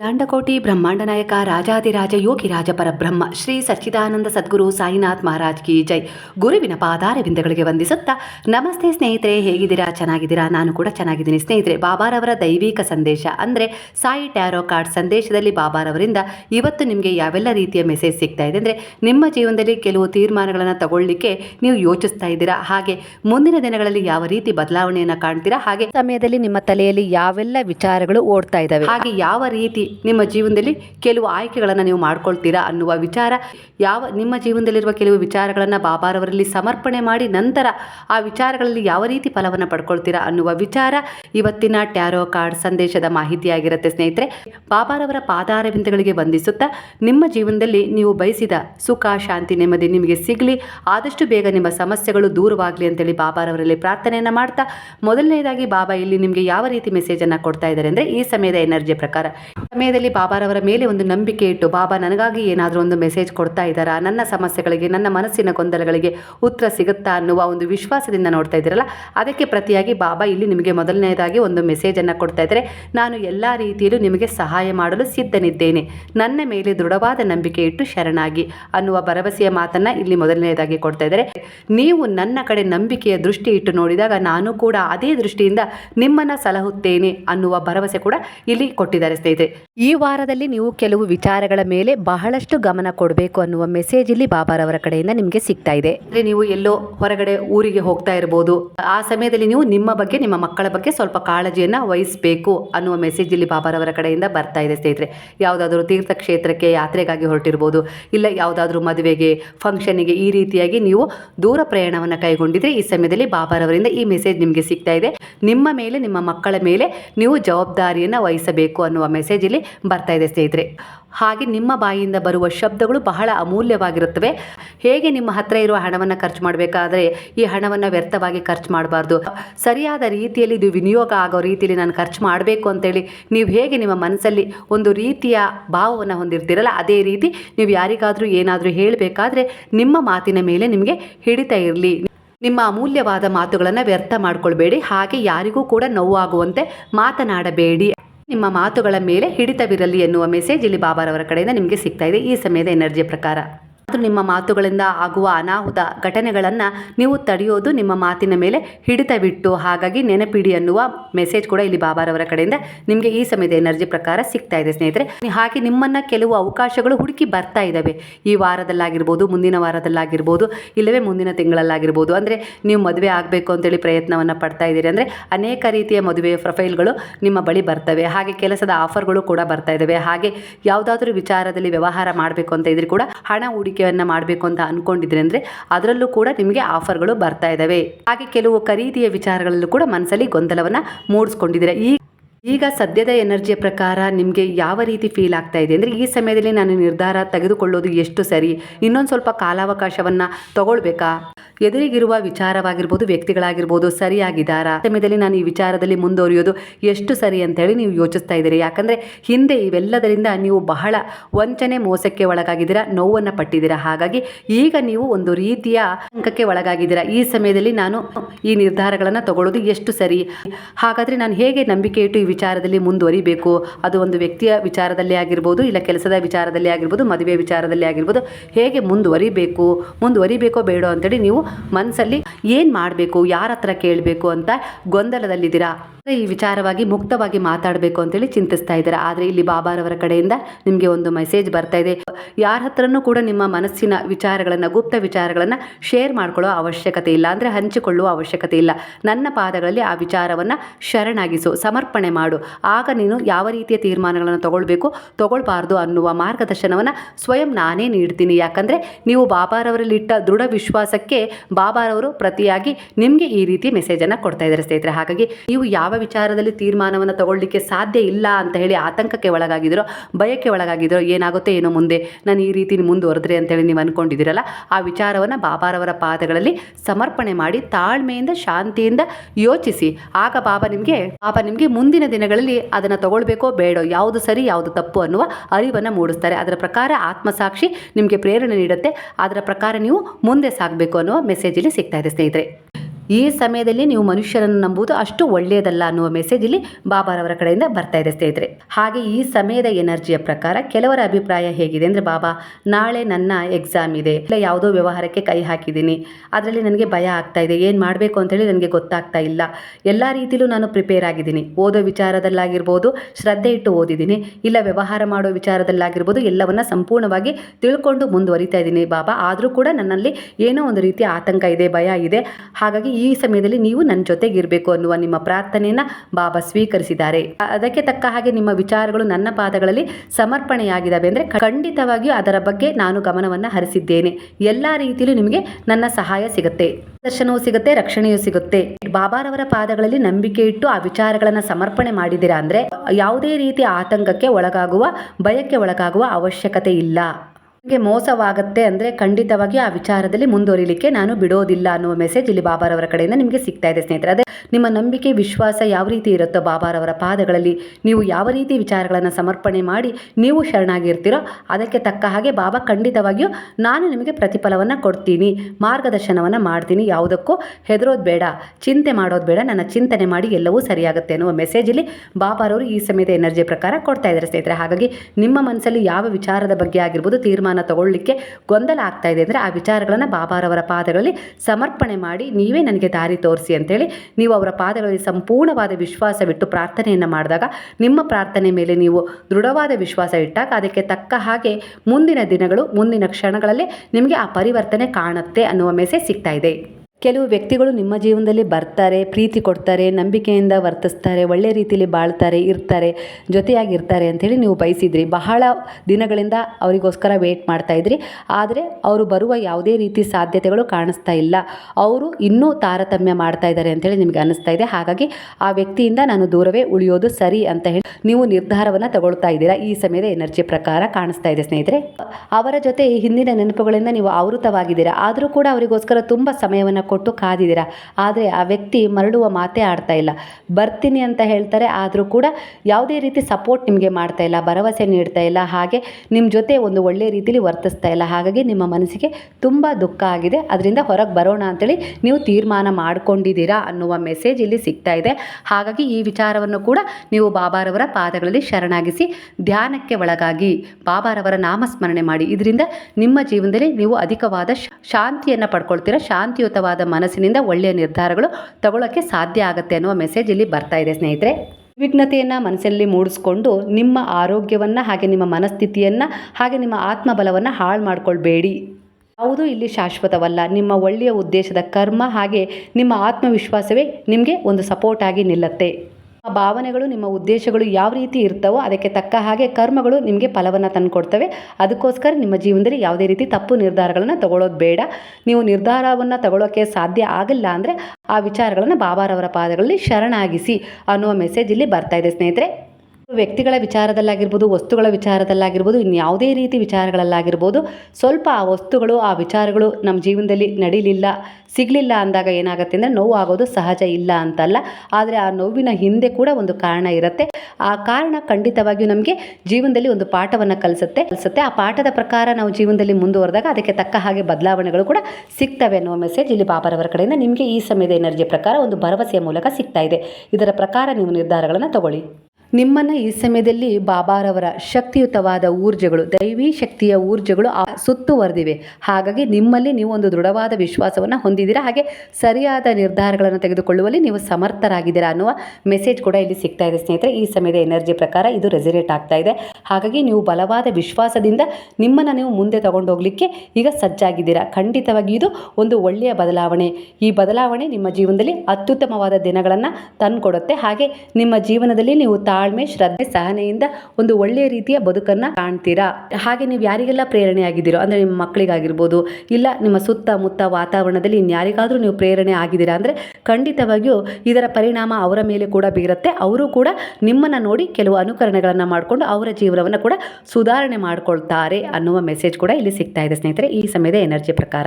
ದಾಂಡಕೋಟಿ ಬ್ರಹ್ಮಾಂಡ ನಾಯಕ ರಾಜಾದಿರಾಜ ಯೋಗಿ ರಾಜ ಪರಬ್ರಹ್ಮ ಶ್ರೀ ಸಚ್ಚಿದಾನಂದ ಸದ್ಗುರು ಸಾಯಿನಾಥ್ ಮಹಾರಾಜ್ ಕಿ ಜೈ. ಗುರುವಿನ ಪಾದಾರ ಬಿಂದಗಳಿಗೆ ವಂದಿಸುತ್ತಾ ನಮಸ್ತೆ ಸ್ನೇಹಿತರೆ ಹೇಗಿದ್ದೀರಾ? ಚೆನ್ನಾಗಿದ್ದೀರಾ? ನಾನು ಕೂಡ ಚೆನ್ನಾಗಿದ್ದೀನಿ. ಸ್ನೇಹಿತರೆ ಬಾಬಾರವರ ದೈವಿಕ ಸಂದೇಶ ಅಂದರೆ ಸಾಯಿ ಟ್ಯಾರೋ ಕಾರ್ಡ್ ಸಂದೇಶದಲ್ಲಿ ಬಾಬಾರವರಿಂದ ಇವತ್ತು ನಿಮಗೆ ಯಾವೆಲ್ಲ ರೀತಿಯ ಮೆಸೇಜ್ ಸಿಗ್ತಾ ಇದೆ ಅಂದರೆ ನಿಮ್ಮ ಜೀವನದಲ್ಲಿ ಕೆಲವು ತೀರ್ಮಾನಗಳನ್ನು ತಗೊಳ್ಳಿಕ್ಕೆ ನೀವು ಯೋಚಿಸ್ತಾ ಇದ್ದೀರಾ? ಹಾಗೆ ಮುಂದಿನ ದಿನಗಳಲ್ಲಿ ಯಾವ ರೀತಿ ಬದಲಾವಣೆಯನ್ನು ಕಾಣ್ತೀರಾ? ಹಾಗೆ ಸಮಯದಲ್ಲಿ ನಿಮ್ಮ ತಲೆಯಲ್ಲಿ ಯಾವೆಲ್ಲ ವಿಚಾರಗಳು ಓಡ್ತಾ ಇದ್ದಾವೆ ಹಾಗೆ ಯಾವ ರೀತಿ ನಿಮ್ಮ ಜೀವನದಲ್ಲಿ ಕೆಲವು ಆಯ್ಕೆಗಳನ್ನು ನೀವು ಮಾಡ್ಕೊಳ್ತೀರಾ ಅನ್ನುವ ವಿಚಾರ, ಯಾವ ನಿಮ್ಮ ಜೀವನದಲ್ಲಿರುವ ಕೆಲವು ವಿಚಾರಗಳನ್ನು ಬಾಬಾರವರಲ್ಲಿ ಸಮರ್ಪಣೆ ಮಾಡಿ ನಂತರ ಆ ವಿಚಾರಗಳಲ್ಲಿ ಯಾವ ರೀತಿ ಫಲವನ್ನು ಪಡ್ಕೊಳ್ತೀರಾ ಅನ್ನುವ ವಿಚಾರ ಇವತ್ತಿನ ಟ್ಯಾರೋ ಕಾರ್ಡ್ ಸಂದೇಶದ ಮಾಹಿತಿಯಾಗಿರುತ್ತೆ ಸ್ನೇಹಿತರೆ. ಬಾಬಾರವರ ಪಾದಾರವಿಂದಗಳಿಗೆ ಬಂಧಿಸುತ್ತಾ ನಿಮ್ಮ ಜೀವನದಲ್ಲಿ ನೀವು ಬಯಸಿದ ಸುಖ, ಶಾಂತಿ, ನೆಮ್ಮದಿ ನಿಮಗೆ ಸಿಗಲಿ. ಆದಷ್ಟು ಬೇಗ ನಿಮ್ಮ ಸಮಸ್ಯೆಗಳು ದೂರವಾಗಲಿ ಅಂತೇಳಿ ಬಾಬಾರವರಲ್ಲಿ ಪ್ರಾರ್ಥನೆಯನ್ನು ಮಾಡ್ತಾ, ಮೊದಲನೇದಾಗಿ ಬಾಬಾ ಇಲ್ಲಿ ನಿಮಗೆ ಯಾವ ರೀತಿ ಮೆಸೇಜನ್ನು ಕೊಡ್ತಾ ಇದ್ದಾರೆ ಅಂದರೆ ಈ ಸಮಯದ ಎನರ್ಜಿ ಪ್ರಕಾರ. ಸಮಯದಲ್ಲಿ ಬಾಬಾರವರ ಮೇಲೆ ಒಂದು ನಂಬಿಕೆ ಇಟ್ಟು, ಬಾಬಾ, ನನಗಾಗಿ ಏನಾದರೂ ಒಂದು ಮೆಸೇಜ್ ಕೊಡ್ತಾ ಇದ್ದಾರಾ? ನನ್ನ ಸಮಸ್ಯೆಗಳಿಗೆ, ನನ್ನ ಮನಸ್ಸಿನ ಗೊಂದಲಗಳಿಗೆ ಉತ್ತರ ಸಿಗುತ್ತಾ? ಅನ್ನುವ ಒಂದು ವಿಶ್ವಾಸದಿಂದ ನೋಡ್ತಾ ಇದ್ದೀರಲ್ಲ, ಅದಕ್ಕೆ ಪ್ರತಿಯಾಗಿ ಬಾಬಾ ಇಲ್ಲಿ ನಿಮಗೆ ಮೊದಲನೇದಾಗಿ ಒಂದು ಮೆಸೇಜನ್ನು ಕೊಡ್ತಾ ಇದ್ದಾರೆ. ನಾನು ಎಲ್ಲ ರೀತಿಯಲ್ಲೂ ನಿಮಗೆ ಸಹಾಯ ಮಾಡಲು ಸಿದ್ಧನಿದ್ದೇನೆ. ನನ್ನ ಮೇಲೆ ದೃಢವಾದ ನಂಬಿಕೆ ಇಟ್ಟು ಶರಣಾಗಿ ಅನ್ನುವ ಭರವಸೆಯ ಮಾತನ್ನು ಇಲ್ಲಿ ಮೊದಲನೇದಾಗಿ ಕೊಡ್ತಾ ಇದ್ದಾರೆ. ನೀವು ನನ್ನ ಕಡೆ ನಂಬಿಕೆಯ ದೃಷ್ಟಿ ಇಟ್ಟು ನೋಡಿದಾಗ ನಾನು ಕೂಡ ಅದೇ ದೃಷ್ಟಿಯಿಂದ ನಿಮ್ಮನ್ನು ಸಲಹುತ್ತೇನೆ ಅನ್ನುವ ಭರವಸೆ ಕೂಡ ಇಲ್ಲಿ ಕೊಟ್ಟಿದ್ದಾರೆ ಸ್ನೇಹಿತರೆ. ಈ ವಾರದಲ್ಲಿ ನೀವು ಕೆಲವು ವಿಚಾರಗಳ ಮೇಲೆ ಬಹಳಷ್ಟು ಗಮನ ಕೊಡಬೇಕು ಅನ್ನುವ ಮೆಸೇಜ್ ಇಲ್ಲಿ ಬಾಬಾರವರ ಕಡೆಯಿಂದ ನಿಮಗೆ ಸಿಗ್ತಾ ಇದೆ. ಅಂದ್ರೆ ನೀವು ಎಲ್ಲೋ ಹೊರಗಡೆ ಊರಿಗೆ ಹೋಗ್ತಾ ಇರಬಹುದು ಆ ಸಮಯದಲ್ಲಿ ನೀವು ನಿಮ್ಮ ಬಗ್ಗೆ, ನಿಮ್ಮ ಮಕ್ಕಳ ಬಗ್ಗೆ ಸ್ವಲ್ಪ ಕಾಳಜಿಯನ್ನ ವಹಿಸಬೇಕು ಅನ್ನುವ ಮೆಸೇಜ್ ಇಲ್ಲಿ ಬಾಬಾರವರ ಕಡೆಯಿಂದ ಬರ್ತಾ ಇದೆ ಸ್ನೇಹಿತರೆ. ಯಾವುದಾದ್ರೂ ತೀರ್ಥಕ್ಷೇತ್ರಕ್ಕೆ ಯಾತ್ರೆಗಾಗಿ ಹೊರಟಿರ್ಬೋದು, ಇಲ್ಲ ಯಾವುದಾದ್ರೂ ಮದುವೆಗೆ ಫಂಕ್ಷನ್ಗೆ ಈ ರೀತಿಯಾಗಿ ನೀವು ದೂರ ಪ್ರಯಾಣವನ್ನು ಕೈಗೊಂಡಿದ್ರೆ ಈ ಸಮಯದಲ್ಲಿ ಬಾಬಾರವರಿಂದ ಈ ಮೆಸೇಜ್ ನಿಮಗೆ ಸಿಗ್ತಾ ಇದೆ. ನಿಮ್ಮ ಮೇಲೆ, ನಿಮ್ಮ ಮಕ್ಕಳ ಮೇಲೆ ನೀವು ಜವಾಬ್ದಾರಿಯನ್ನು ವಹಿಸಬೇಕು ಅನ್ನುವ ಮೆಸೇಜ್ ಇಲ್ಲಿ ಬರ್ತಾ ಇದೆ ಸ್ನೇಹಿತರೆ. ಹಾಗೆ ನಿಮ್ಮ ಬಾಯಿಯಿಂದ ಬರುವ ಶಬ್ದಗಳು ಬಹಳ ಅಮೂಲ್ಯವಾಗಿರುತ್ತವೆ. ಹೇಗೆ ನಿಮ್ಮ ಹತ್ರ ಇರುವ ಹಣವನ್ನು ಖರ್ಚು ಮಾಡಬೇಕಾದ್ರೆ ಈ ಹಣವನ್ನು ವ್ಯರ್ಥವಾಗಿ ಖರ್ಚು ಮಾಡಬಾರ್ದು. ಸರಿಯಾದ ರೀತಿಯಲ್ಲಿ ಇದು ವಿನಿಯೋಗ ಆಗೋ ರೀತಿಯಲ್ಲಿ ನಾನು ಖರ್ಚು ಮಾಡಬೇಕು ಅಂತೇಳಿ ನೀವು ಹೇಗೆ ನಿಮ್ಮ ಮನಸ್ಸಲ್ಲಿ ಒಂದು ರೀತಿಯ ಭಾವವನ್ನು ಹೊಂದಿರ್ತೀರಲ್ಲ, ಅದೇ ರೀತಿ ನೀವು ಯಾರಿಗಾದರೂ ಏನಾದರೂ ಹೇಳಬೇಕಾದ್ರೆ ನಿಮ್ಮ ಮಾತಿನ ಮೇಲೆ ನಿಮಗೆ ಹಿಡಿತಾ ಇರಲಿ. ನಿಮ್ಮ ಅಮೂಲ್ಯವಾದ ಮಾತುಗಳನ್ನು ವ್ಯರ್ಥ ಮಾಡ್ಕೊಳ್ಬೇಡಿ, ಹಾಗೆ ಯಾರಿಗೂ ಕೂಡ ನೋವಾಗುವಂತೆ ಮಾತನಾಡಬೇಡಿ. ನಿಮ್ಮ ಮಾತುಗಳ ಮೇಲೆ ಹಿಡಿತವಿರಲಿ ಎನ್ನುವ ಮೆಸೇಜ್ ಇಲ್ಲಿ ಬಾಬಾರವರ ಕಡೆಯಿಂದ ನಿಮಗೆ ಸಿಗ್ತಾ ಇದೆ. ಈ ಸಮಯದ ಎನರ್ಜಿ ಪ್ರಕಾರ. ನಿಮ್ಮ ಮಾತುಗಳಿಂದ ಆಗುವ ಅನಾಹುತ ಘಟನೆಗಳನ್ನು ನೀವು ತಡೆಯೋದು ನಿಮ್ಮ ಮಾತಿನ ಮೇಲೆ ಹಿಡಿತವಿಟ್ಟು ಹಾಗಾಗಿ ನೆನಪಿಡಿ ಅನ್ನುವ ಮೆಸೇಜ್ ಕೂಡ ಇಲ್ಲಿ ಬಾಬಾರವರ ಕಡೆಯಿಂದ ನಿಮಗೆ ಈ ಸಮಯದ ಎನರ್ಜಿ ಪ್ರಕಾರ ಸಿಗ್ತಾ ಇದೆ ಸ್ನೇಹಿತರೆ. ಹಾಗೆ ನಿಮ್ಮನ್ನು ಕೆಲವು ಅವಕಾಶಗಳು ಹುಡುಕಿ ಬರ್ತಾ ಇದ್ದಾವೆ ಈ ವಾರದಲ್ಲಾಗಿರ್ಬೋದು, ಮುಂದಿನ ವಾರದಲ್ಲಾಗಿರ್ಬೋದು, ಇಲ್ಲವೇ ಮುಂದಿನ ತಿಂಗಳಲ್ಲಾಗಿರ್ಬೋದು. ಅಂದರೆ ನೀವು ಮದುವೆ ಆಗಬೇಕು ಅಂತೇಳಿ ಪ್ರಯತ್ನವನ್ನು ಪಡ್ತಾ ಇದ್ದೀರಿ. ಅಂದರೆ ಅನೇಕ ರೀತಿಯ ಮದುವೆ ಪ್ರೊಫೈಲ್ಗಳು ನಿಮ್ಮ ಬಳಿ ಬರ್ತವೆ. ಹಾಗೆ ಕೆಲಸದ ಆಫರ್ಗಳು ಕೂಡ ಬರ್ತಾ ಇದ್ದಾವೆ ಹಾಗೆ ಯಾವುದಾದ್ರೂ ವಿಚಾರದಲ್ಲಿ ವ್ಯವಹಾರ ಮಾಡಬೇಕು ಅಂತ ಇದ್ರೆ ಕೂಡ ಹಣ ಹೂಡಿಕೆಯನ್ನು ಮಾಡಬೇಕು ಅಂತ ಅಂದ್ಕೊಂಡಿದ್ರೆ ಅಂದರೆ ಅದರಲ್ಲೂ ಕೂಡ ನಿಮಗೆ ಆಫರ್ಗಳು ಬರ್ತಾ ಇದ್ದಾವೆ ಹಾಗೆ ಕೆಲವು ಖರೀದಿಯ ವಿಚಾರಗಳಲ್ಲೂ ಕೂಡ ಮನಸ್ಸಲ್ಲಿ ಗೊಂದಲವನ್ನು ಮೂಡಿಸ್ಕೊಂಡಿದ್ದೀರಾ. ಈ ಈಗ ಸದ್ಯದ ಎನರ್ಜಿಯ ಪ್ರಕಾರ ನಿಮಗೆ ಯಾವ ರೀತಿ ಫೀಲ್ ಆಗ್ತಾ ಇದೆ? ಅಂದರೆ ಈ ಸಮಯದಲ್ಲಿ ನಾನು ನಿರ್ಧಾರ ತೆಗೆದುಕೊಳ್ಳೋದು ಎಷ್ಟು ಸರಿ? ಇನ್ನೊಂದು ಸ್ವಲ್ಪ ಕಾಲಾವಕಾಶವನ್ನು ತಗೊಳ್ಬೇಕಾ? ಎದುರಿಗಿರುವ ವಿಚಾರವಾಗಿರ್ಬೋದು, ವ್ಯಕ್ತಿಗಳಾಗಿರ್ಬೋದು ಸರಿಯಾಗಿದ್ದಾರಾ? ಸಮಯದಲ್ಲಿ ನಾನು ಈ ವಿಚಾರದಲ್ಲಿ ಮುಂದುವರಿಯೋದು ಎಷ್ಟು ಸರಿ ಅಂತೇಳಿ ನೀವು ಯೋಚಿಸ್ತಾ ಇದ್ದೀರಿ. ಯಾಕಂದರೆ ಹಿಂದೆ ಇವೆಲ್ಲದರಿಂದ ನೀವು ಬಹಳ ವಂಚನೆ, ಮೋಸಕ್ಕೆ ಒಳಗಾಗಿದ್ದೀರಾ, ನೋವನ್ನು ಪಟ್ಟಿದ್ದೀರಾ? ಹಾಗಾಗಿ ಈಗ ನೀವು ಒಂದು ರೀತಿಯ ಅಂಕಕ್ಕೆ ಒಳಗಾಗಿದ್ದೀರಾ? ಈ ಸಮಯದಲ್ಲಿ ನಾನು ಈ ನಿರ್ಧಾರಗಳನ್ನು ತಗೊಳ್ಳೋದು ಎಷ್ಟು ಸರಿ? ಹಾಗಾದರೆ ನಾನು ಹೇಗೆ ನಂಬಿಕೆ ಇಟ್ಟು ಈ ವಿಚಾರದಲ್ಲಿ ಮುಂದುವರಿಬೇಕು? ಅದು ಒಂದು ವ್ಯಕ್ತಿಯ ವಿಚಾರದಲ್ಲಿ ಆಗಿರ್ಬೋದು, ಇಲ್ಲ ಕೆಲಸದ ವಿಚಾರದಲ್ಲಿ ಆಗಿರ್ಬೋದು, ಮದುವೆ ವಿಚಾರದಲ್ಲಿ ಆಗಿರ್ಬೋದು, ಹೇಗೆ ಮುಂದುವರಿಬೇಕು? ಮುಂದುವರಿಬೇಕೋ ಬೇಡೋ ಅಂತೇಳಿ ನೀವು ಮನಸ್ಸಲ್ಲಿ ಏನು ಮಾಡಬೇಕು, ಯಾರ ಹತ್ರ ಕೇಳಬೇಕು ಅಂತ ಗೊಂದಲದಲ್ಲಿದ್ದೀರಾ? ಈ ವಿಚಾರವಾಗಿ ಮುಕ್ತವಾಗಿ ಮಾತಾಡಬೇಕು ಅಂತೇಳಿ ಚಿಂತಿಸ್ತಾ ಇದ್ದೀರಾ? ಆದರೆ ಇಲ್ಲಿ ಬಾಬಾರವರ ಕಡೆಯಿಂದ ನಿಮಗೆ ಒಂದು ಮೆಸೇಜ್ ಬರ್ತಾ ಇದೆ. ಯಾರ ಹತ್ರನೂ ಕೂಡ ನಿಮ್ಮ ಮನಸ್ಸಿನ ವಿಚಾರಗಳನ್ನು, ಗುಪ್ತ ವಿಚಾರಗಳನ್ನು ಶೇರ್ ಮಾಡ್ಕೊಳ್ಳೋ ಅವಶ್ಯಕತೆ ಇಲ್ಲ. ಅಂದರೆ ಹಂಚಿಕೊಳ್ಳುವ ಅವಶ್ಯಕತೆ ಇಲ್ಲ. ನನ್ನ ಪಾದಗಳಲ್ಲಿ ಆ ವಿಚಾರವನ್ನು ಶರಣಾಗಿಸು, ಸಮರ್ಪಣೆ ಮಾಡು. ಆಗ ನೀನು ಯಾವ ರೀತಿಯ ತೀರ್ಮಾನಗಳನ್ನು ತಗೊಳ್ಬೇಕು, ತಗೊಳ್ಬಾರ್ದು ಅನ್ನುವ ಮಾರ್ಗದರ್ಶನವನ್ನು ಸ್ವಯಂ ನಾನೇ ನೀಡ್ತೀನಿ. ಯಾಕಂದರೆ ನೀವು ಬಾಬಾರವರಲ್ಲಿಟ್ಟ ದೃಢ ವಿಶ್ವಾಸಕ್ಕೆ ಬಾಬಾರವರು ಪ್ರತಿಯಾಗಿ ನಿಮಗೆ ಈ ರೀತಿ ಮೆಸೇಜನ್ನು ಕೊಡ್ತಾ ಇದ್ದಾರೆ ಸ್ನೇಹಿತರೆ. ಹಾಗಾಗಿ ನೀವು ಯಾವ ವಿಚಾರದಲ್ಲಿ ತೀರ್ಮಾನವನ್ನು ತಗೊಳ್ಳಿಕ್ಕೆ ಸಾಧ್ಯ ಇಲ್ಲ ಅಂತ ಹೇಳಿ ಆತಂಕಕ್ಕೆ ಒಳಗಾಗಿದ್ರೋ ಭಯಕ್ಕೆ ಒಳಗಾಗಿದ್ರೋ ಏನಾಗುತ್ತೆ ಏನೋ ಮುಂದೆ ನಾನು ಈ ರೀತಿ ಮುಂದುವರೆದ್ರೆ ಅಂತೇಳಿ ನೀವು ಅಂದ್ಕೊಂಡಿದ್ದೀರಲ್ಲ ಆ ವಿಚಾರವನ್ನು ಬಾಬಾರವರ ಪಾದಗಳಲ್ಲಿ ಸಮರ್ಪಣೆ ಮಾಡಿ ತಾಳ್ಮೆಯಿಂದ, ಶಾಂತಿಯಿಂದ ಯೋಚಿಸಿ. ಆಗ ಬಾಬಾ ನಿಮಗೆ ಬಾಬಾ ನಿಮಗೆ ಮುಂದಿನ ದಿನಗಳಲ್ಲಿ ಅದನ್ನು ತಗೊಳ್ಬೇಕೋ ಬೇಡೋ, ಯಾವುದು ಸರಿ, ಯಾವುದು ತಪ್ಪು ಅನ್ನುವ ಅರಿವನ್ನು ಮೂಡಿಸ್ತಾರೆ. ಅದರ ಪ್ರಕಾರ ಆತ್ಮಸಾಕ್ಷಿ ನಿಮಗೆ ಪ್ರೇರಣೆ ನೀಡುತ್ತೆ. ಅದರ ಪ್ರಕಾರ ನೀವು ಮುಂದೆ ಸಾಗಬೇಕು ಅನ್ನುವ ಮೆಸೇಜ್ ಇಲ್ಲಿ ಸಿಗ್ತಾ ಇದೆ ಸ್ನೇಹಿತರೆ. ಈ ಸಮಯದಲ್ಲಿ ನೀವು ಮನುಷ್ಯರನ್ನು ನಂಬುವುದು ಅಷ್ಟು ಒಳ್ಳೆಯದಲ್ಲ ಅನ್ನುವ ಮೆಸೇಜ್ ಇಲ್ಲಿ ಬಾಬಾರವರ ಕಡೆಯಿಂದ ಬರ್ತಾ ಇದೆ ಸ್ನೇಹಿತರೆ. ಹಾಗೆ ಈ ಸಮಯದ ಎನರ್ಜಿಯ ಪ್ರಕಾರ ಕೆಲವರ ಅಭಿಪ್ರಾಯ ಹೇಗಿದೆ ಅಂದರೆ, ಬಾಬಾ, ನಾಳೆ ನನ್ನ ಎಕ್ಸಾಮ್ ಇದೆ. ಇಲ್ಲ, ಯಾವುದೋ ವ್ಯವಹಾರಕ್ಕೆ ಕೈ ಹಾಕಿದ್ದೀನಿ. ಅದರಲ್ಲಿ ನನಗೆ ಭಯ ಆಗ್ತಾ ಇದೆ. ಏನು ಮಾಡಬೇಕು ಅಂತೇಳಿ ನನಗೆ ಗೊತ್ತಾಗ್ತಾ ಇಲ್ಲ. ಎಲ್ಲ ರೀತಿಯಲ್ಲೂ ನಾನು ಪ್ರಿಪೇರ್ ಆಗಿದ್ದೀನಿ. ಓದೋ ವಿಚಾರದಲ್ಲಾಗಿರ್ಬೋದು, ಶ್ರದ್ಧೆ ಇಟ್ಟು ಓದಿದ್ದೀನಿ. ಇಲ್ಲ, ವ್ಯವಹಾರ ಮಾಡೋ ವಿಚಾರದಲ್ಲಾಗಿರ್ಬೋದು, ಎಲ್ಲವನ್ನ ಸಂಪೂರ್ಣವಾಗಿ ತಿಳ್ಕೊಂಡು ಮುಂದುವರಿತಾ ಇದ್ದೀನಿ. ಬಾಬಾ, ಆದರೂ ಕೂಡ ನನ್ನಲ್ಲಿ ಏನೋ ಒಂದು ರೀತಿಯ ಆತಂಕ ಇದೆ, ಭಯ ಇದೆ. ಹಾಗಾಗಿ ಈ ಸಮಯದಲ್ಲಿ ನೀವು ನನ್ನ ಜೊತೆಗಿರಬೇಕು ಅನ್ನುವ ನಿಮ್ಮ ಪ್ರಾರ್ಥನೆಯನ್ನು ಬಾಬಾ ಸ್ವೀಕರಿಸಿದ್ದಾರೆ. ಅದಕ್ಕೆ ತಕ್ಕ ಹಾಗೆ ನಿಮ್ಮ ವಿಚಾರಗಳು ನನ್ನ ಪಾದಗಳಲ್ಲಿ ಸಮರ್ಪಣೆಯಾಗಿದ್ದಾವೆ ಅಂದರೆ ಖಂಡಿತವಾಗಿಯೂ ಅದರ ಬಗ್ಗೆ ನಾನು ಗಮನವನ್ನು ಹರಿಸಿದ್ದೇನೆ. ಎಲ್ಲ ರೀತಿಯಲ್ಲೂ ನಿಮಗೆ ನನ್ನ ಸಹಾಯ ಸಿಗುತ್ತೆ. ದರ್ಶನವೂ ಸಿಗುತ್ತೆ, ರಕ್ಷಣೆಯೂ ಸಿಗುತ್ತೆ. ಬಾಬಾರವರ ಪಾದಗಳಲ್ಲಿ ನಂಬಿಕೆ ಇಟ್ಟು ಆ ವಿಚಾರಗಳನ್ನು ಸಮರ್ಪಣೆ ಮಾಡಿದ್ದೀರಾ ಅಂದರೆ ಯಾವುದೇ ರೀತಿಯ ಆತಂಕಕ್ಕೆ ಒಳಗಾಗುವ, ಭಯಕ್ಕೆ ಒಳಗಾಗುವ ಅವಶ್ಯಕತೆ ಇಲ್ಲ. ನಿಮಗೆ ಮೋಸವಾಗುತ್ತೆ ಅಂದರೆ ಖಂಡಿತವಾಗಿ ಆ ವಿಚಾರದಲ್ಲಿ ಮುಂದುವರಿಲಿಕ್ಕೆ ನಾನು ಬಿಡೋದಿಲ್ಲ ಅನ್ನುವ ಮೆಸೇಜ್ ಇಲ್ಲಿ ಬಾಬಾರವರ ಕಡೆಯಿಂದ ನಿಮಗೆ ಸಿಗ್ತಾ ಇದೆ ಸ್ನೇಹಿತರೆ. ಅದೇ ನಿಮ್ಮ ನಂಬಿಕೆ, ವಿಶ್ವಾಸ ಯಾವ ರೀತಿ ಇರುತ್ತೋ ಬಾಬಾರವರ ಪಾದಗಳಲ್ಲಿ ನೀವು ಯಾವ ರೀತಿ ವಿಚಾರಗಳನ್ನು ಸಮರ್ಪಣೆ ಮಾಡಿ ನೀವು ಶರಣಾಗಿರ್ತೀರೋ ಅದಕ್ಕೆ ತಕ್ಕ ಹಾಗೆ ಬಾಬಾ ಖಂಡಿತವಾಗಿಯೂ ನಾನು ನಿಮಗೆ ಪ್ರತಿಫಲವನ್ನು ಕೊಡ್ತೀನಿ, ಮಾರ್ಗದರ್ಶನವನ್ನು ಮಾಡ್ತೀನಿ. ಯಾವುದಕ್ಕೂ ಹೆದರೋದು ಬೇಡ, ಚಿಂತೆ ಮಾಡೋದು ಬೇಡ, ನನ್ನ ಚಿಂತನೆ ಮಾಡಿ ಎಲ್ಲವೂ ಸರಿಯಾಗುತ್ತೆ ಅನ್ನುವ ಮೆಸೇಜ್ ಇಲ್ಲಿ ಬಾಬಾರವರು ಈ ಸಮಯದ ಎನರ್ಜಿ ಪ್ರಕಾರ ಕೊಡ್ತಾ ಇದ್ದಾರೆ ಸ್ನೇಹಿತರೆ. ಹಾಗಾಗಿ ನಿಮ್ಮ ಮನಸ್ಸಲ್ಲಿ ಯಾವ ವಿಚಾರದ ಬಗ್ಗೆ ಆಗಿರ್ಬೋದು ತೀರ್ಮಾನ ತಗೊಳ್ಳಿಕ್ಕೆ ಗೊಂದಲ ಆಗ್ತಾ ಇದೆ ಅಂದರೆ ಆ ವಿಚಾರಗಳನ್ನು ಬಾಬಾರವರ ಪಾದಗಳಲ್ಲಿ ಸಮರ್ಪಣೆ ಮಾಡಿ ನೀವೇ ನನಗೆ ದಾರಿ ತೋರಿಸಿ ಅಂತೇಳಿ ನೀವು ಅವರ ಪಾದಗಳಲ್ಲಿ ಸಂಪೂರ್ಣವಾದ ವಿಶ್ವಾಸವಿಟ್ಟು ಪ್ರಾರ್ಥನೆಯನ್ನು ಮಾಡಿದಾಗ ನಿಮ್ಮ ಪ್ರಾರ್ಥನೆ ಮೇಲೆ ನೀವು ದೃಢವಾದ ವಿಶ್ವಾಸ ಇಟ್ಟಾಗ ಅದಕ್ಕೆ ತಕ್ಕ ಹಾಗೆ ಮುಂದಿನ ದಿನಗಳು, ಮುಂದಿನ ಕ್ಷಣಗಳಲ್ಲಿ ನಿಮಗೆ ಆ ಪರಿವರ್ತನೆ ಕಾಣುತ್ತೆ ಅನ್ನುವ ಮೆಸೇಜ್ ಸಿಗ್ತಾ ಇದೆ. ಕೆಲವು ವ್ಯಕ್ತಿಗಳು ನಿಮ್ಮ ಜೀವನದಲ್ಲಿ ಬರ್ತಾರೆ, ಪ್ರೀತಿ ಕೊಡ್ತಾರೆ, ನಂಬಿಕೆಯಿಂದ ವರ್ತಿಸ್ತಾರೆ, ಒಳ್ಳೆ ರೀತಿಯಲ್ಲಿ ಬಾಳ್ತಾರೆ, ಇರ್ತಾರೆ, ಜೊತೆಯಾಗಿರ್ತಾರೆ ಅಂಥೇಳಿ ನೀವು ಬಯಸಿದ್ರಿ. ಬಹಳ ದಿನಗಳಿಂದ ಅವರಿಗೋಸ್ಕರ ವೇಟ್ ಮಾಡ್ತಾ ಇದ್ರಿ. ಆದರೆ ಅವರು ಬರುವ ಯಾವುದೇ ರೀತಿ ಸಾಧ್ಯತೆಗಳು ಕಾಣಿಸ್ತಾ ಇಲ್ಲ. ಅವರು ಇನ್ನೂ ತಾರತಮ್ಯ ಮಾಡ್ತಾ ಇದ್ದಾರೆ ಅಂತೇಳಿ ನಿಮಗೆ ಅನ್ನಿಸ್ತಾ ಇದೆ. ಹಾಗಾಗಿ ಆ ವ್ಯಕ್ತಿಯಿಂದ ನಾನು ದೂರವೇ ಉಳಿಯೋದು ಸರಿ ಅಂತ ಹೇಳಿ ನೀವು ನಿರ್ಧಾರವನ್ನು ತಗೊಳ್ತಾ ಇದ್ದೀರಾ? ಈ ಸಮಯದ ಎನರ್ಜಿ ಪ್ರಕಾರ ಕಾಣಿಸ್ತಾ ಇದೆ ಸ್ನೇಹಿತರೆ. ಅವರ ಜೊತೆ ಹಿಂದಿನ ನೆನಪುಗಳಿಂದ ನೀವು ಆವೃತವಾಗಿದ್ದೀರಾ? ಆದರೂ ಕೂಡ ಅವರಿಗೋಸ್ಕರ ತುಂಬ ಸಮಯವನ್ನು ಕೊಟ್ಟು ಕಾದಿದ್ದೀರಾ? ಆದರೆ ಆ ವ್ಯಕ್ತಿ ಮರಳುವ ಮಾತೇ ಆಡ್ತಾ ಇಲ್ಲ. ಬರ್ತೀನಿ ಅಂತ ಹೇಳ್ತಾರೆ, ಆದರೂ ಕೂಡ ಯಾವುದೇ ರೀತಿ ಸಪೋರ್ಟ್ ನಿಮಗೆ ಮಾಡ್ತಾ ಇಲ್ಲ, ಭರವಸೆ ನೀಡ್ತಾ ಇಲ್ಲ. ಹಾಗೆ ನಿಮ್ಮ ಜೊತೆ ಒಂದು ಒಳ್ಳೆ ರೀತಿಯಲ್ಲಿ ವರ್ತಿಸ್ತಾ ಇಲ್ಲ. ಹಾಗಾಗಿ ನಿಮ್ಮ ಮನಸ್ಸಿಗೆ ತುಂಬ ದುಃಖ ಆಗಿದೆ. ಅದರಿಂದ ಹೊರಗೆ ಬರೋಣ ಅಂತೇಳಿ ನೀವು ತೀರ್ಮಾನ ಮಾಡ್ಕೊಂಡಿದ್ದೀರಾ ಅನ್ನುವ ಮೆಸೇಜ್ ಇಲ್ಲಿ ಸಿಗ್ತಾ ಇದೆ. ಹಾಗಾಗಿ ಈ ವಿಚಾರವನ್ನು ಕೂಡ ನೀವು ಬಾಬಾರವರ ಪಾದಗಳಲ್ಲಿ ಶರಣಾಗಿಸಿ, ಧ್ಯಾನಕ್ಕೆ ಒಳಗಾಗಿ ಬಾಬಾರವರ ನಾಮಸ್ಮರಣೆ ಮಾಡಿ. ಇದರಿಂದ ನಿಮ್ಮ ಜೀವನದಲ್ಲಿ ನೀವು ಅಧಿಕವಾದ ಶಾಂತಿಯನ್ನು ಪಡ್ಕೊಳ್ತೀರಾ, ಶಾಂತಿಯುತವಾದ ಮನಸ್ಸಿನಿಂದ ಒಳ್ಳೆಯ ನಿರ್ಧಾರಗಳು ತಗೊಳ್ಳೋಕ್ಕೆ ಸಾಧ್ಯ ಆಗುತ್ತೆ ಅನ್ನುವ ಮೆಸೇಜ್ ಇಲ್ಲಿ ಬರ್ತಾ ಇದೆ ಸ್ನೇಹಿತರೆ. ವಿಘ್ನತೆಯನ್ನು ಮನಸ್ಸಲ್ಲಿ ಮೂಡಿಸ್ಕೊಂಡು ನಿಮ್ಮ ಆರೋಗ್ಯವನ್ನು ಹಾಗೆ ನಿಮ್ಮ ಮನಸ್ಥಿತಿಯನ್ನು ಹಾಗೆ ನಿಮ್ಮ ಆತ್ಮಬಲವನ್ನು ಹಾಳು ಮಾಡ್ಕೊಳ್ಬೇಡಿ. ಯಾವುದೂ ಇಲ್ಲಿ ಶಾಶ್ವತವಲ್ಲ. ನಿಮ್ಮ ಒಳ್ಳೆಯ ಉದ್ದೇಶದ ಕರ್ಮ ಹಾಗೆ ನಿಮ್ಮ ಆತ್ಮವಿಶ್ವಾಸವೇ ನಿಮಗೆ ಒಂದು ಸಪೋರ್ಟ್ ಆಗಿ ನಿಲ್ಲತ್ತೆ. ಆ ಭಾವನೆಗಳು, ನಿಮ್ಮ ಉದ್ದೇಶಗಳು ಯಾವ ರೀತಿ ಇರ್ತವೋ ಅದಕ್ಕೆ ತಕ್ಕ ಹಾಗೆ ಕರ್ಮಗಳು ನಿಮಗೆ ಫಲವನ್ನು ತಂದುಕೊಡ್ತವೆ. ಅದಕ್ಕೋಸ್ಕರ ನಿಮ್ಮ ಜೀವನದಲ್ಲಿ ಯಾವುದೇ ರೀತಿ ತಪ್ಪು ನಿರ್ಧಾರಗಳನ್ನು ತಗೊಳ್ಳೋದು ಬೇಡ. ನೀವು ನಿರ್ಧಾರವನ್ನು ತಗೊಳ್ಳೋಕ್ಕೆ ಸಾಧ್ಯ ಆಗಿಲ್ಲ ಅಂದರೆ ಆ ವಿಚಾರಗಳನ್ನು ಬಾಬಾರವರ ಪಾದಗಳಲ್ಲಿ ಶರಣಾಗಿಸಿ ಅನ್ನುವ ಮೆಸೇಜ್ ಇಲ್ಲಿ ಬರ್ತಾ ಇದೆ ಸ್ನೇಹಿತರೆ. ವ್ಯಕ್ತಿಗಳ ವಿಚಾರದಲ್ಲಾಗಿರ್ಬೋದು, ವಸ್ತುಗಳ ವಿಚಾರದಲ್ಲಾಗಿರ್ಬೋದು, ಇನ್ಯಾವುದೇ ರೀತಿ ವಿಚಾರಗಳಲ್ಲಾಗಿರ್ಬೋದು, ಸ್ವಲ್ಪ ಆ ವಸ್ತುಗಳು, ಆ ವಿಚಾರಗಳು ನಮ್ಮ ಜೀವನದಲ್ಲಿ ನಡೀಲಿಲ್ಲ, ಸಿಗಲಿಲ್ಲ ಅಂದಾಗ ಏನಾಗುತ್ತೆ ಅಂದರೆ ನೋವು ಆಗೋದು ಸಹಜ ಇಲ್ಲ ಅಂತಲ್ಲ. ಆದರೆ ಆ ನೋವಿನ ಹಿಂದೆ ಕೂಡ ಒಂದು ಕಾರಣ ಇರುತ್ತೆ. ಆ ಕಾರಣ ಖಂಡಿತವಾಗಿಯೂ ನಮಗೆ ಜೀವನದಲ್ಲಿ ಒಂದು ಪಾಠವನ್ನು ಕಲಿಸುತ್ತೆ. ಕಲಿಸುತ್ತೆ. ಆ ಪಾಠದ ಪ್ರಕಾರ ನಾವು ಜೀವನದಲ್ಲಿ ಮುಂದುವರೆದಾಗ ಅದಕ್ಕೆ ತಕ್ಕ ಹಾಗೆ ಬದಲಾವಣೆಗಳು ಕೂಡ ಸಿಗ್ತವೆ ಅನ್ನೋ ಮೆಸೇಜ್ ಇಲ್ಲಿ ಬಾಬಾರವರ ಕಡೆಯಿಂದ ನಿಮಗೆ ಈ ಸಮಯದ ಎನರ್ಜಿ ಪ್ರಕಾರ ಒಂದು ಭರವಸೆಯ ಮೂಲಕ ಸಿಗ್ತಾ ಇದೆ. ಇದರ ಪ್ರಕಾರ ನೀವು ನಿರ್ಧಾರಗಳನ್ನು ತಗೊಳ್ಳಿ. ನಿಮ್ಮನ್ನು ಈ ಸಮಯದಲ್ಲಿ ಬಾಬಾರವರ ಶಕ್ತಿಯುತವಾದ ಊರ್ಜೆಗಳು, ದೈವಿ ಶಕ್ತಿಯ ಊರ್ಜೆಗಳು ಸುತ್ತುವರೆದಿವೆ ಹಾಗಾಗಿ ನಿಮ್ಮಲ್ಲಿ ನೀವು ಒಂದು ದೃಢವಾದ ವಿಶ್ವಾಸವನ್ನು ಹೊಂದಿದ್ದೀರಾ? ಹಾಗೆ ಸರಿಯಾದ ನಿರ್ಧಾರಗಳನ್ನು ತೆಗೆದುಕೊಳ್ಳುವಲ್ಲಿ ನೀವು ಸಮರ್ಥರಾಗಿದ್ದೀರಾ ಅನ್ನುವ ಮೆಸೇಜ್ ಕೂಡ ಇಲ್ಲಿ ಸಿಗ್ತಾ ಇದೆ ಸ್ನೇಹಿತರೆ. ಈ ಸಮಯದ ಎನರ್ಜಿ ಪ್ರಕಾರ ಇದು ರೆಸಿನೇಟ್ ಆಗ್ತಾ ಇದೆ. ಹಾಗಾಗಿ ನೀವು ಬಲವಾದ ವಿಶ್ವಾಸದಿಂದ ನಿಮ್ಮನ್ನು ನೀವು ಮುಂದೆ ತಗೊಂಡು ಹೋಗಲಿಕ್ಕೆ ಈಗ ಸಜ್ಜಾಗಿದ್ದೀರಾ? ಖಂಡಿತವಾಗಿ ಇದು ಒಂದು ಒಳ್ಳೆಯ ಬದಲಾವಣೆ. ಈ ಬದಲಾವಣೆ ನಿಮ್ಮ ಜೀವನದಲ್ಲಿ ಅತ್ಯುತ್ತಮವಾದ ದಿನಗಳನ್ನು ತಂದುಕೊಡುತ್ತೆ. ಹಾಗೆ ನಿಮ್ಮ ಜೀವನದಲ್ಲಿ ನೀವು ತಾಳ್ಮೆ, ಶ್ರದ್ಧೆ, ಸಹನೆಯಿಂದ ಒಂದು ಒಳ್ಳೆಯ ರೀತಿಯ ಬದುಕನ್ನು ಕಾಣ್ತೀರಾ? ಹಾಗೆ ನೀವು ಯಾರಿಗೆಲ್ಲ ಪ್ರೇರಣೆ ಆಗಿದ್ದೀರೋ ಅಂದರೆ ನಿಮ್ಮ ಮಕ್ಕಳಿಗಾಗಿರ್ಬೋದು, ಇಲ್ಲ ನಿಮ್ಮ ಸುತ್ತಮುತ್ತ ವಾತಾವರಣದಲ್ಲಿ ಇನ್ಯಾರಿಗಾದರೂ ನೀವು ಪ್ರೇರಣೆ ಆಗಿದ್ದೀರಾ, ಅಂದರೆ ಖಂಡಿತವಾಗಿಯೂ ಇದರ ಪರಿಣಾಮ ಅವರ ಮೇಲೆ ಕೂಡ ಬೀರುತ್ತೆ. ಅವರು ಕೂಡ ನಿಮ್ಮನ್ನು ನೋಡಿ ಕೆಲವು ಅನುಕರಣೆಗಳನ್ನು ಮಾಡಿಕೊಂಡು ಅವರ ಜೀವನವನ್ನು ಕೂಡ ಸುಧಾರಣೆ ಮಾಡ್ಕೊಳ್ತಾರೆ ಅನ್ನುವ ಮೆಸೇಜ್ ಕೂಡ ಇಲ್ಲಿ ಸಿಗ್ತಾ ಇದೆ ಸ್ನೇಹಿತರೆ. ಈ ಸಮಯದ ಎನರ್ಜಿ ಪ್ರಕಾರ.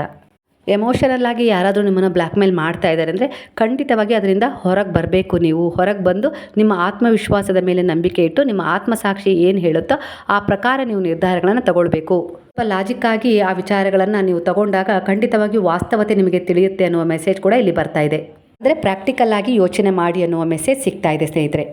ಎಮೋಷನಲ್ ಆಗಿ ಯಾರಾದರೂ ನಿಮ್ಮನ್ನು ಬ್ಲ್ಯಾಕ್ ಮೇಲ್ ಮಾಡ್ತಾ ಇದ್ದಾರೆ ಅಂದರೆ ಖಂಡಿತವಾಗಿ ಅದರಿಂದ ಹೊರಗೆ ಬರಬೇಕು ನೀವು. ಹೊರಗೆ ಬಂದು ನಿಮ್ಮ ಆತ್ಮವಿಶ್ವಾಸದ ಮೇಲೆ ನಂಬಿಕೆ ಇಟ್ಟು ನಿಮ್ಮ ಆತ್ಮಸಾಕ್ಷಿ ಏನು ಹೇಳುತ್ತೋ ಆ ಪ್ರಕಾರ ನೀವು ನಿರ್ಧಾರಗಳನ್ನು ತಗೊಳ್ಬೇಕು. ಸ್ವಲ್ಪ ಲಾಜಿಕ್ ಆಗಿ ಆ ವಿಚಾರಗಳನ್ನು ನೀವು ತಗೊಂಡಾಗ ಖಂಡಿತವಾಗಿ ವಾಸ್ತವತೆ ನಿಮಗೆ ತಿಳಿಯುತ್ತೆ ಅನ್ನುವ ಮೆಸೇಜ್ ಕೂಡ ಇಲ್ಲಿ ಬರ್ತಾ ಇದೆ. ಅಂದರೆ ಪ್ರಾಕ್ಟಿಕಲ್ ಆಗಿ ಯೋಚನೆ ಮಾಡಿ ಅನ್ನುವ ಮೆಸೇಜ್ ಸಿಗ್ತಾ ಇದೆ ಸ್ನೇಹಿತರೆ.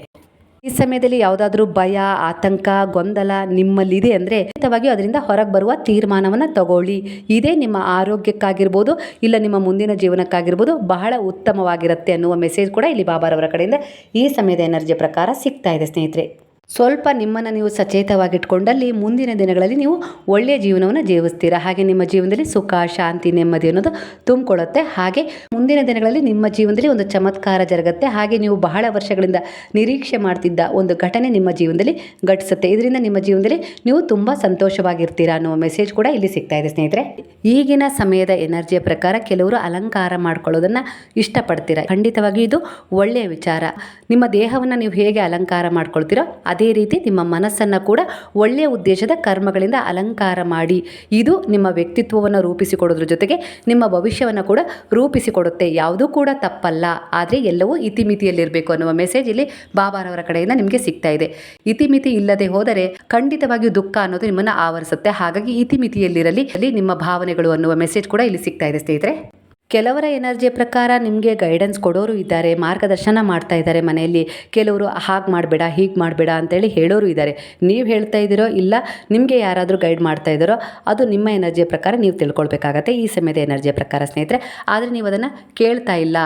ಈ ಸಮಯದಲ್ಲಿ ಯಾವುದಾದ್ರೂ ಭಯ, ಆತಂಕ, ಗೊಂದಲ ನಿಮ್ಮಲ್ಲಿದೆ ಅಂದರೆ ಖಂಡಿತವಾಗಿ ಅದರಿಂದ ಹೊರಗೆ ಬರುವ ತೀರ್ಮಾನವನ್ನು ತಗೊಳ್ಳಿ. ಇದೇ ನಿಮ್ಮ ಆರೋಗ್ಯಕ್ಕಾಗಿರ್ಬೋದು, ಇಲ್ಲ ನಿಮ್ಮ ಮುಂದಿನ ಜೀವನಕ್ಕಾಗಿರ್ಬೋದು ಬಹಳ ಉತ್ತಮವಾಗಿರುತ್ತೆ ಅನ್ನುವ ಮೆಸೇಜ್ ಕೂಡ ಇಲ್ಲಿ ಬಾಬಾರವರ ಕಡೆಯಿಂದ ಈ ಸಮಯದ ಎನರ್ಜಿ ಪ್ರಕಾರ ಸಿಗ್ತಾ ಇದೆ ಸ್ನೇಹಿತರೆ. ಸ್ವಲ್ಪ ನಿಮ್ಮನ್ನು ನೀವು ಸಚೇತವಾಗಿಟ್ಕೊಂಡಲ್ಲಿ ಮುಂದಿನ ದಿನಗಳಲ್ಲಿ ನೀವು ಒಳ್ಳೆಯ ಜೀವನವನ್ನು ಜೀವಿಸ್ತೀರ? ಹಾಗೆ ನಿಮ್ಮ ಜೀವನದಲ್ಲಿ ಸುಖ, ಶಾಂತಿ, ನೆಮ್ಮದಿ ಅನ್ನೋದು ತುಂಬಿಕೊಳ್ಳುತ್ತೆ. ಹಾಗೆ ಮುಂದಿನ ದಿನಗಳಲ್ಲಿ ನಿಮ್ಮ ಜೀವನದಲ್ಲಿ ಒಂದು ಚಮತ್ಕಾರ ಜರುಗುತ್ತೆ. ಹಾಗೆ ನೀವು ಬಹಳ ವರ್ಷಗಳಿಂದ ನಿರೀಕ್ಷೆ ಮಾಡ್ತಿದ್ದ ಒಂದು ಘಟನೆ ನಿಮ್ಮ ಜೀವನದಲ್ಲಿ ಘಟಿಸುತ್ತೆ. ಇದರಿಂದ ನಿಮ್ಮ ಜೀವನದಲ್ಲಿ ನೀವು ತುಂಬ ಸಂತೋಷವಾಗಿರ್ತೀರಾ ಅನ್ನೋ ಮೆಸೇಜ್ ಕೂಡ ಇಲ್ಲಿ ಸಿಗ್ತಾ ಇದೆ ಸ್ನೇಹಿತರೆ. ಈಗಿನ ಸಮಯದ ಎನರ್ಜಿಯ ಪ್ರಕಾರ ಕೆಲವರು ಅಲಂಕಾರ ಮಾಡ್ಕೊಳ್ಳೋದನ್ನು ಇಷ್ಟಪಡ್ತೀರಾ? ಖಂಡಿತವಾಗಿ ಇದು ಒಳ್ಳೆಯ ವಿಚಾರ. ನಿಮ್ಮ ದೇಹವನ್ನು ನೀವು ಹೇಗೆ ಅಲಂಕಾರ ಮಾಡ್ಕೊಳ್ತೀರೋ ಅದೇ ರೀತಿ ನಿಮ್ಮ ಮನಸ್ಸನ್ನು ಕೂಡ ಒಳ್ಳೆಯ ಉದ್ದೇಶದ ಕರ್ಮಗಳಿಂದ ಅಲಂಕಾರ ಮಾಡಿ. ಇದು ನಿಮ್ಮ ವ್ಯಕ್ತಿತ್ವವನ್ನು ರೂಪಿಸಿಕೊಡೋದ್ರ ಜೊತೆಗೆ ನಿಮ್ಮ ಭವಿಷ್ಯವನ್ನು ಕೂಡ ರೂಪಿಸಿಕೊಡುತ್ತೆ. ಯಾವುದೂ ಕೂಡ ತಪ್ಪಲ್ಲ. ಆದರೆ ಎಲ್ಲವೂ ಇತಿಮಿತಿಯಲ್ಲಿರಬೇಕು ಅನ್ನುವ ಮೆಸೇಜ್ ಇಲ್ಲಿ ಬಾಬಾರವರ ಕಡೆಯಿಂದ ನಿಮಗೆ ಸಿಗ್ತಾ ಇದೆ. ಇತಿಮಿತಿ ಇಲ್ಲದೆ ಹೋದರೆ ಖಂಡಿತವಾಗಿಯೂ ದುಃಖ ಅನ್ನೋದು ನಿಮ್ಮನ್ನು ಆವರಿಸುತ್ತೆ. ಹಾಗಾಗಿ ಇತಿಮಿತಿಯಲ್ಲಿರಲಿ, ಅಲ್ಲಿ ನಿಮ್ಮ ಭಾವನೆಗಳು ಅನ್ನುವ ಮೆಸೇಜ್ ಕೂಡ ಇಲ್ಲಿ ಸಿಗ್ತಾ ಇದೆ ಸ್ನೇಹಿತರೆ. ಕೆಲವರ ಎನರ್ಜಿಯ ಪ್ರಕಾರ ನಿಮಗೆ ಗೈಡೆನ್ಸ್ ಕೊಡೋರು ಇದ್ದಾರೆ, ಮಾರ್ಗದರ್ಶನ ಮಾಡ್ತಾ ಇದ್ದಾರೆ ಮನೆಯಲ್ಲಿ. ಕೆಲವರು, ಹಾಗೆ ಮಾಡಬೇಡ, ಹೀಗೆ ಮಾಡಬೇಡ ಅಂತೇಳಿ ಹೇಳೋರು ಇದ್ದಾರೆ. ನೀವು ಹೇಳ್ತಾ ಇದ್ದೀರೋ ಇಲ್ಲ, ನಿಮಗೆ ಯಾರಾದರೂ ಗೈಡ್ ಮಾಡ್ತಾ ಇದ್ದಾರೋ, ಅದು ನಿಮ್ಮ ಎನರ್ಜಿಯ ಪ್ರಕಾರ ನೀವು ತಿಳ್ಕೊಳ್ಬೇಕಾಗತ್ತೆ ಈ ಸಮಯದ ಎನರ್ಜಿಯ ಪ್ರಕಾರ ಸ್ನೇಹಿತರೆ. ಆದರೆ ನೀವು ಅದನ್ನು ಕೇಳ್ತಾ ಇಲ್ಲ.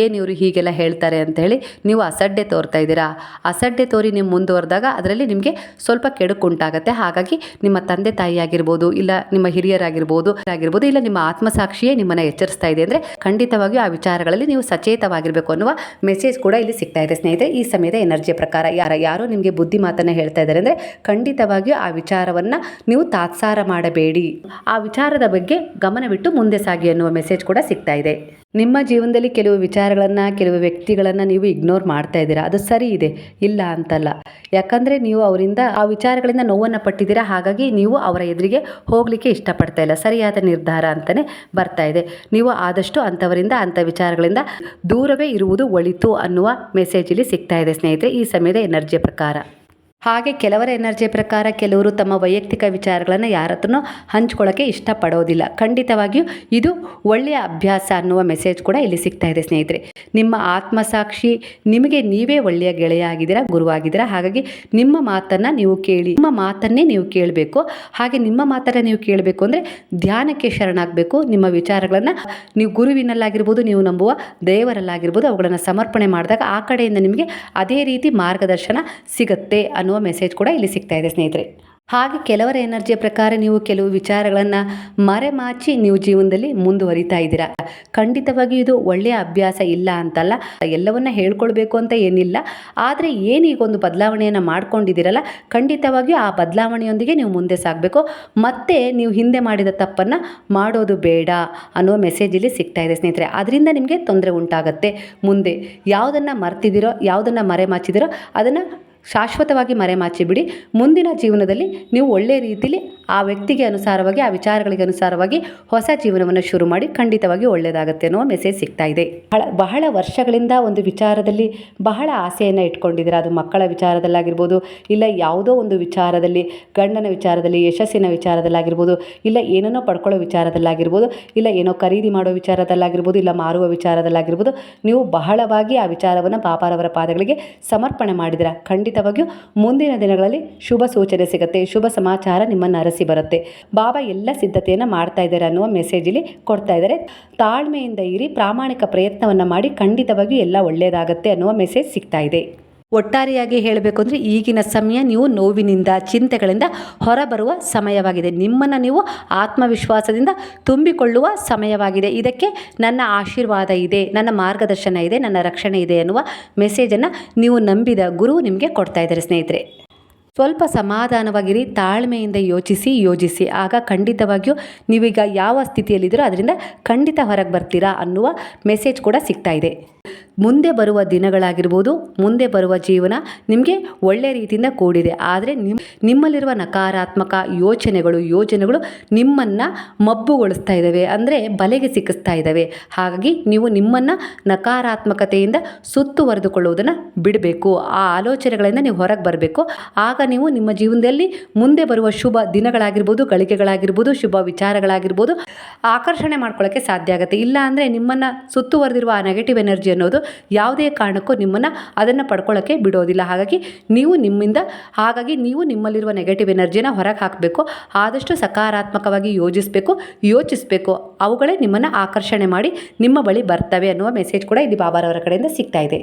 ಏನು ಇವರು ಹೀಗೆಲ್ಲ ಹೇಳ್ತಾರೆ ಅಂತ ಹೇಳಿ ನೀವು ಅಸಡ್ಡೆ ತೋರ್ತಾ ಇದ್ದೀರಾ? ಅಸಡ್ಡೆ ತೋರಿ ನೀವು ಮುಂದುವರೆದಾಗ ಅದರಲ್ಲಿ ನಿಮಗೆ ಸ್ವಲ್ಪ ಕೆಡುಕುಂಟಾಗತ್ತೆ ಹಾಗಾಗಿ ನಿಮ್ಮ ತಂದೆ ತಾಯಿ ಆಗಿರ್ಬೋದು ಇಲ್ಲ ನಿಮ್ಮ ಹಿರಿಯರಾಗಿರ್ಬೋದು, ಆಗಿರ್ಬೋದು, ಇಲ್ಲ ನಿಮ್ಮ ಆತ್ಮಸಾಕ್ಷಿಯೇ ನಿಮ್ಮನ್ನು ಎಚ್ಚರಿಸ್ತಾ ಇದೆ ಅಂದರೆ ಖಂಡಿತವಾಗಿಯೂ ಆ ವಿಚಾರಗಳಲ್ಲಿ ನೀವು ಸಚೇತವಾಗಿರಬೇಕು ಅನ್ನುವ ಮೆಸೇಜ್ ಕೂಡ ಇಲ್ಲಿ ಸಿಗ್ತಾ ಇದೆ. ಸ್ನೇಹಿತರೆ, ಈ ಸಮಯದ ಎನರ್ಜಿಯ ಪ್ರಕಾರ ಯಾರ ಯಾರೋ ನಿಮಗೆ ಬುದ್ಧಿ ಮಾತನ್ನು ಹೇಳ್ತಾ ಇದ್ದಾರೆ ಅಂದರೆ ಖಂಡಿತವಾಗಿಯೂ ಆ ವಿಚಾರವನ್ನು ನೀವು ತಾತ್ಸಾರ ಮಾಡಬೇಡಿ. ಆ ವಿಚಾರದ ಬಗ್ಗೆ ಗಮನವಿಟ್ಟು ಮುಂದೆ ಸಾಗಿ ಅನ್ನುವ ಮೆಸೇಜ್ ಕೂಡ ಸಿಗ್ತಾ ಇದೆ. ನಿಮ್ಮ ಜೀವನದಲ್ಲಿ ಕೆಲವು ವಿಚಾರಗಳನ್ನು, ಕೆಲವು ವ್ಯಕ್ತಿಗಳನ್ನು ನೀವು ಇಗ್ನೋರ್ ಮಾಡ್ತಾ ಇದ್ದೀರಾ? ಅದು ಸರಿ ಇದೆ. ಇಲ್ಲ ಅಂತಲ್ಲ. ಯಾಕಂದರೆ ನೀವು ಅವರಿಂದ ಆ ವಿಚಾರಗಳಿಂದ ನೋವನ್ನು ಪಟ್ಟಿದ್ದೀರಾ? ಹಾಗಾಗಿ ನೀವು ಅವರ ಎದುರಿಗೆ ಹೋಗಲಿಕ್ಕೆ ಇಷ್ಟಪಡ್ತಾ ಇಲ್ಲ. ಸರಿಯಾದ ನಿರ್ಧಾರ ಅಂತಲೇ ಬರ್ತಾ ಇದೆ. ನೀವು ಆದಷ್ಟು ಅಂಥವರಿಂದ, ಅಂಥ ವಿಚಾರಗಳಿಂದ ದೂರವೇ ಇರುವುದು ಒಳಿತು ಅನ್ನುವ ಮೆಸೇಜ್ ಇಲ್ಲಿ ಸಿಗ್ತಾ ಇದೆ ಸ್ನೇಹಿತರೆ. ಈ ಸಮಯದ ಎನರ್ಜಿಯ ಪ್ರಕಾರ. ಹಾಗೆ ಕೆಲವರ ಎನರ್ಜಿ ಪ್ರಕಾರ ಕೆಲವರು ತಮ್ಮ ವೈಯಕ್ತಿಕ ವಿಚಾರಗಳನ್ನು ಯಾರ ಹತ್ರನೂ ಹಂಚ್ಕೊಳ್ಳೋಕ್ಕೆ ಇಷ್ಟಪಡೋದಿಲ್ಲ. ಖಂಡಿತವಾಗಿಯೂ ಇದು ಒಳ್ಳೆಯ ಅಭ್ಯಾಸ ಅನ್ನುವ ಮೆಸೇಜ್ ಕೂಡ ಇಲ್ಲಿ ಸಿಗ್ತಾ ಇದೆ ಸ್ನೇಹಿತರೆ. ನಿಮ್ಮ ಆತ್ಮಸಾಕ್ಷಿ ನಿಮಗೆ ನೀವೇ ಒಳ್ಳೆಯ ಗೆಳೆಯ ಆಗಿದ್ದೀರಾ ಗುರುವಾಗಿದ್ದೀರಾ? ಹಾಗಾಗಿ ನಿಮ್ಮ ಮಾತನ್ನು ನೀವು ಕೇಳಿ, ನಿಮ್ಮ ಮಾತನ್ನೇ ನೀವು ಕೇಳಬೇಕು. ಹಾಗೆ ನಿಮ್ಮ ಮಾತನ್ನು ನೀವು ಕೇಳಬೇಕು ಅಂದರೆ ಧ್ಯಾನಕ್ಕೆ ಶರಣಾಗಬೇಕು. ನಿಮ್ಮ ವಿಚಾರಗಳನ್ನು ನೀವು ಗುರುವಿನಲ್ಲಾಗಿರ್ಬೋದು, ನೀವು ನಂಬುವ ದೇವರಲ್ಲಾಗಿರ್ಬೋದು, ಅವುಗಳನ್ನು ಸಮರ್ಪಣೆ ಮಾಡಿದಾಗ ಆ ಕಡೆಯಿಂದ ನಿಮಗೆ ಅದೇ ರೀತಿ ಮಾರ್ಗದರ್ಶನ ಸಿಗುತ್ತೆ ಅನ್ನುವ ಮೆಸೇಜ್ ಕೂಡ ಇಲ್ಲಿ ಸಿಗ್ತಾ ಇದೆ ಸ್ನೇಹಿತರೆ. ಹಾಗೆ ಕೆಲವರ ಎನರ್ಜಿಯ ಪ್ರಕಾರ ನೀವು ಕೆಲವು ವಿಚಾರಗಳನ್ನು ಮರೆಮಾಚಿ ನೀವು ಜೀವನದಲ್ಲಿ ಮುಂದುವರಿತಾ ಇದ್ದೀರಾ? ಖಂಡಿತವಾಗಿಯೂ ಇದು ಒಳ್ಳೆಯ ಅಭ್ಯಾಸ ಇಲ್ಲ ಅಂತಲ್ಲ, ಎಲ್ಲವನ್ನ ಹೇಳ್ಕೊಳ್ಬೇಕು ಅಂತ ಏನಿಲ್ಲ. ಆದರೆ ಏನು ಈಗ ಒಂದು ಬದಲಾವಣೆಯನ್ನು ಮಾಡ್ಕೊಂಡಿದ್ದೀರಲ್ಲ, ಖಂಡಿತವಾಗಿಯೂ ಆ ಬದಲಾವಣೆಯೊಂದಿಗೆ ನೀವು ಮುಂದೆ ಸಾಗಬೇಕು. ಮತ್ತೆ ನೀವು ಹಿಂದೆ ಮಾಡಿದ ತಪ್ಪನ್ನು ಮಾಡೋದು ಬೇಡ ಅನ್ನೋ ಮೆಸೇಜ್ ಇಲ್ಲಿ ಸಿಗ್ತಾ ಇದೆ ಸ್ನೇಹಿತರೆ. ಅದರಿಂದ ನಿಮಗೆ ತೊಂದರೆ ಉಂಟಾಗತ್ತೆ. ಮುಂದೆ ಯಾವುದನ್ನು ಮರ್ತಿದ್ದೀರೋ, ಯಾವುದನ್ನು ಮರೆಮಾಚಿದಿರೋ ಅದನ್ನು ಶಾಶ್ವತವಾಗಿ ಮರೆಮಾಚಿಬಿಡಿ. ಮುಂದಿನ ಜೀವನದಲ್ಲಿ ನೀವು ಒಳ್ಳೆಯ ರೀತಿಯಲ್ಲಿ ಆ ವ್ಯಕ್ತಿಗೆ ಅನುಸಾರವಾಗಿ, ಆ ವಿಚಾರಗಳಿಗೆ ಅನುಸಾರವಾಗಿ ಹೊಸ ಜೀವನವನ್ನು ಶುರು ಮಾಡಿ ಖಂಡಿತವಾಗಿ ಒಳ್ಳೆಯದಾಗುತ್ತೆ ಅನ್ನೋ ಮೆಸೇಜ್ ಸಿಗ್ತಾ ಇದೆ. ಬಹಳ ವರ್ಷಗಳಿಂದ ಒಂದು ವಿಚಾರದಲ್ಲಿ ಬಹಳ ಆಸೆಯನ್ನು ಇಟ್ಕೊಂಡಿದ್ದೀರಾ? ಅದು ಮಕ್ಕಳ ವಿಚಾರದಲ್ಲಾಗಿರ್ಬೋದು, ಇಲ್ಲ ಯಾವುದೋ ಒಂದು ವಿಚಾರದಲ್ಲಿ, ಗಂಡನ ವಿಚಾರದಲ್ಲಿ, ಯಶಸ್ಸಿನ ವಿಚಾರದಲ್ಲಾಗಿರ್ಬೋದು, ಇಲ್ಲ ಏನೇನೋ ಪಡ್ಕೊಳ್ಳೋ ವಿಚಾರದಲ್ಲಾಗಿರ್ಬೋದು, ಇಲ್ಲ ಏನೋ ಖರೀದಿ ಮಾಡೋ ವಿಚಾರದಲ್ಲಾಗಿರ್ಬೋದು, ಇಲ್ಲ ಮಾರುವ ವಿಚಾರದಲ್ಲಾಗಿರ್ಬೋದು, ನೀವು ಬಹಳವಾಗಿ ಆ ವಿಚಾರವನ್ನು ಪಾಪಾರವರ ಪಾದಗಳಿಗೆ ಸಮರ್ಪಣೆ ಮಾಡಿದಿರ ಖಂಡಿತವಾಗಿಯೂ ಮುಂದಿನ ದಿನಗಳಲ್ಲಿ ಶುಭ ಸೂಚನೆ ಸಿಗುತ್ತೆ, ಶುಭ ಸಮಾಚಾರ ನಿಮ್ಮನ್ನು ಅರಸಿ ಬರುತ್ತೆ. ಬಾಬಾ ಎಲ್ಲ ಸಿದ್ಧತೆಯನ್ನು ಮಾಡ್ತಾ ಇದ್ದಾರೆ ಅನ್ನುವ ಮೆಸೇಜ್ ಇಲ್ಲಿ ಕೊಡ್ತಾ ಇದ್ದಾರೆ. ತಾಳ್ಮೆಯಿಂದ ಇರಿ, ಪ್ರಾಮಾಣಿಕ ಪ್ರಯತ್ನವನ್ನು ಮಾಡಿ, ಖಂಡಿತವಾಗಿಯೂ ಎಲ್ಲ ಒಳ್ಳೆಯದಾಗುತ್ತೆ ಅನ್ನುವ ಮೆಸೇಜ್ ಸಿಗ್ತಾ ಇದೆ. ಒಟ್ಟಾರೆಯಾಗಿ ಹೇಳಬೇಕು ಅಂದರೆ ಈಗಿನ ಸಮಯ ನೀವು ನೋವಿನಿಂದ, ಚಿಂತೆಗಳಿಂದ ಹೊರಬರುವ ಸಮಯವಾಗಿದೆ. ನಿಮ್ಮನ್ನು ನೀವು ಆತ್ಮವಿಶ್ವಾಸದಿಂದ ತುಂಬಿಕೊಳ್ಳುವ ಸಮಯವಾಗಿದೆ. ಇದಕ್ಕೆ ನನ್ನ ಆಶೀರ್ವಾದ ಇದೆ, ನನ್ನ ಮಾರ್ಗದರ್ಶನ ಇದೆ, ನನ್ನ ರಕ್ಷಣೆ ಇದೆ ಅನ್ನುವ ಮೆಸೇಜನ್ನು ನೀವು ನಂಬಿದ ಗುರು ನಿಮಗೆ ಕೊಡ್ತಾ ಇದ್ದಾರೆ ಸ್ನೇಹಿತರೆ. ಸ್ವಲ್ಪ ಸಮಾಧಾನವಾಗಿರಿ, ತಾಳ್ಮೆಯಿಂದ ಯೋಚಿಸಿ, ಯೋಜಿಸಿ. ಆಗ ಖಂಡಿತವಾಗಿಯೂ ನೀವೀಗ ಯಾವ ಸ್ಥಿತಿಯಲ್ಲಿದ್ದೀರೋ ಅದರಿಂದ ಖಂಡಿತ ಹೊರಗೆ ಬರ್ತೀರಾ ಅನ್ನುವ ಮೆಸೇಜ್ ಕೂಡ ಸಿಗ್ತಾ ಇದೆ. ಮುಂದೆ ಬರುವ ದಿನಗಳಾಗಿರ್ಬೋದು, ಮುಂದೆ ಬರುವ ಜೀವನ ನಿಮಗೆ ಒಳ್ಳೆ ರೀತಿಯಿಂದ ಕೂಡಿದೆ. ಆದರೆ ನಿಮ್ಮ ನಿಮ್ಮಲ್ಲಿರುವ ನಕಾರಾತ್ಮಕ ಯೋಚನೆಗಳು, ಯೋಜನೆಗಳು ನಿಮ್ಮನ್ನು ಮಬ್ಬುಗೊಳಿಸ್ತಾ ಇದ್ದಾವೆ ಅಂದರೆ ಬಲೆಗೆ ಸಿಕ್ಕಿಸ್ತಾ ಇದ್ದಾವೆ ಹಾಗಾಗಿ ನೀವು ನಿಮ್ಮನ್ನು ನಕಾರಾತ್ಮಕತೆಯಿಂದ ಸುತ್ತುವರೆದುಕೊಳ್ಳುವುದನ್ನು ಬಿಡಬೇಕು. ಆ ಆಲೋಚನೆಗಳಿಂದ ನೀವು ಹೊರಗೆ ಬರಬೇಕು. ಆಗ ನೀವು ನಿಮ್ಮ ಜೀವನದಲ್ಲಿ ಮುಂದೆ ಬರುವ ಶುಭ ದಿನಗಳಾಗಿರ್ಬೋದು ಗಳಿಕೆಗಳಾಗಿರ್ಬೋದು ಶುಭ ವಿಚಾರಗಳಾಗಿರ್ಬೋದು, ಆಕರ್ಷಣೆ ಮಾಡ್ಕೊಳ್ಳೋಕ್ಕೆ ಸಾಧ್ಯ ಆಗುತ್ತೆ. ಇಲ್ಲ ಅಂದರೆ ನಿಮ್ಮನ್ನು ಸುತ್ತುವರೆದಿರುವ ಆ ನೆಗೆಟಿವ್ ಎನರ್ಜಿ ಅನ್ನೋದು ಯಾವುದೇ ಕಾರಣಕ್ಕೂ ನಿಮ್ಮನ್ನು ಅದನ್ನು ಪಡ್ಕೊಳ್ಳೋಕ್ಕೆ ಬಿಡೋದಿಲ್ಲ. ಹಾಗಾಗಿ ನೀವು ನಿಮ್ಮಿಂದ, ಹಾಗಾಗಿ ನೀವು ನಿಮ್ಮಲ್ಲಿರುವ ನೆಗೆಟಿವ್ ಎನರ್ಜಿನ ಹೊರಗೆ ಹಾಕಬೇಕು, ಆದಷ್ಟು ಸಕಾರಾತ್ಮಕವಾಗಿ ಯೋಜಿಸಬೇಕು, ಯೋಚಿಸಬೇಕು. ಅವುಗಳೇ ನಿಮ್ಮನ್ನು ಆಕರ್ಷಣೆ ಮಾಡಿ ನಿಮ್ಮ ಬಳಿ ಬರ್ತವೆ ಅನ್ನುವ ಮೆಸೇಜ್ ಕೂಡ ಇಲ್ಲಿ ಬಾಬಾರವರ ಕಡೆಯಿಂದ ಸಿಗ್ತಾ ಇದೆ.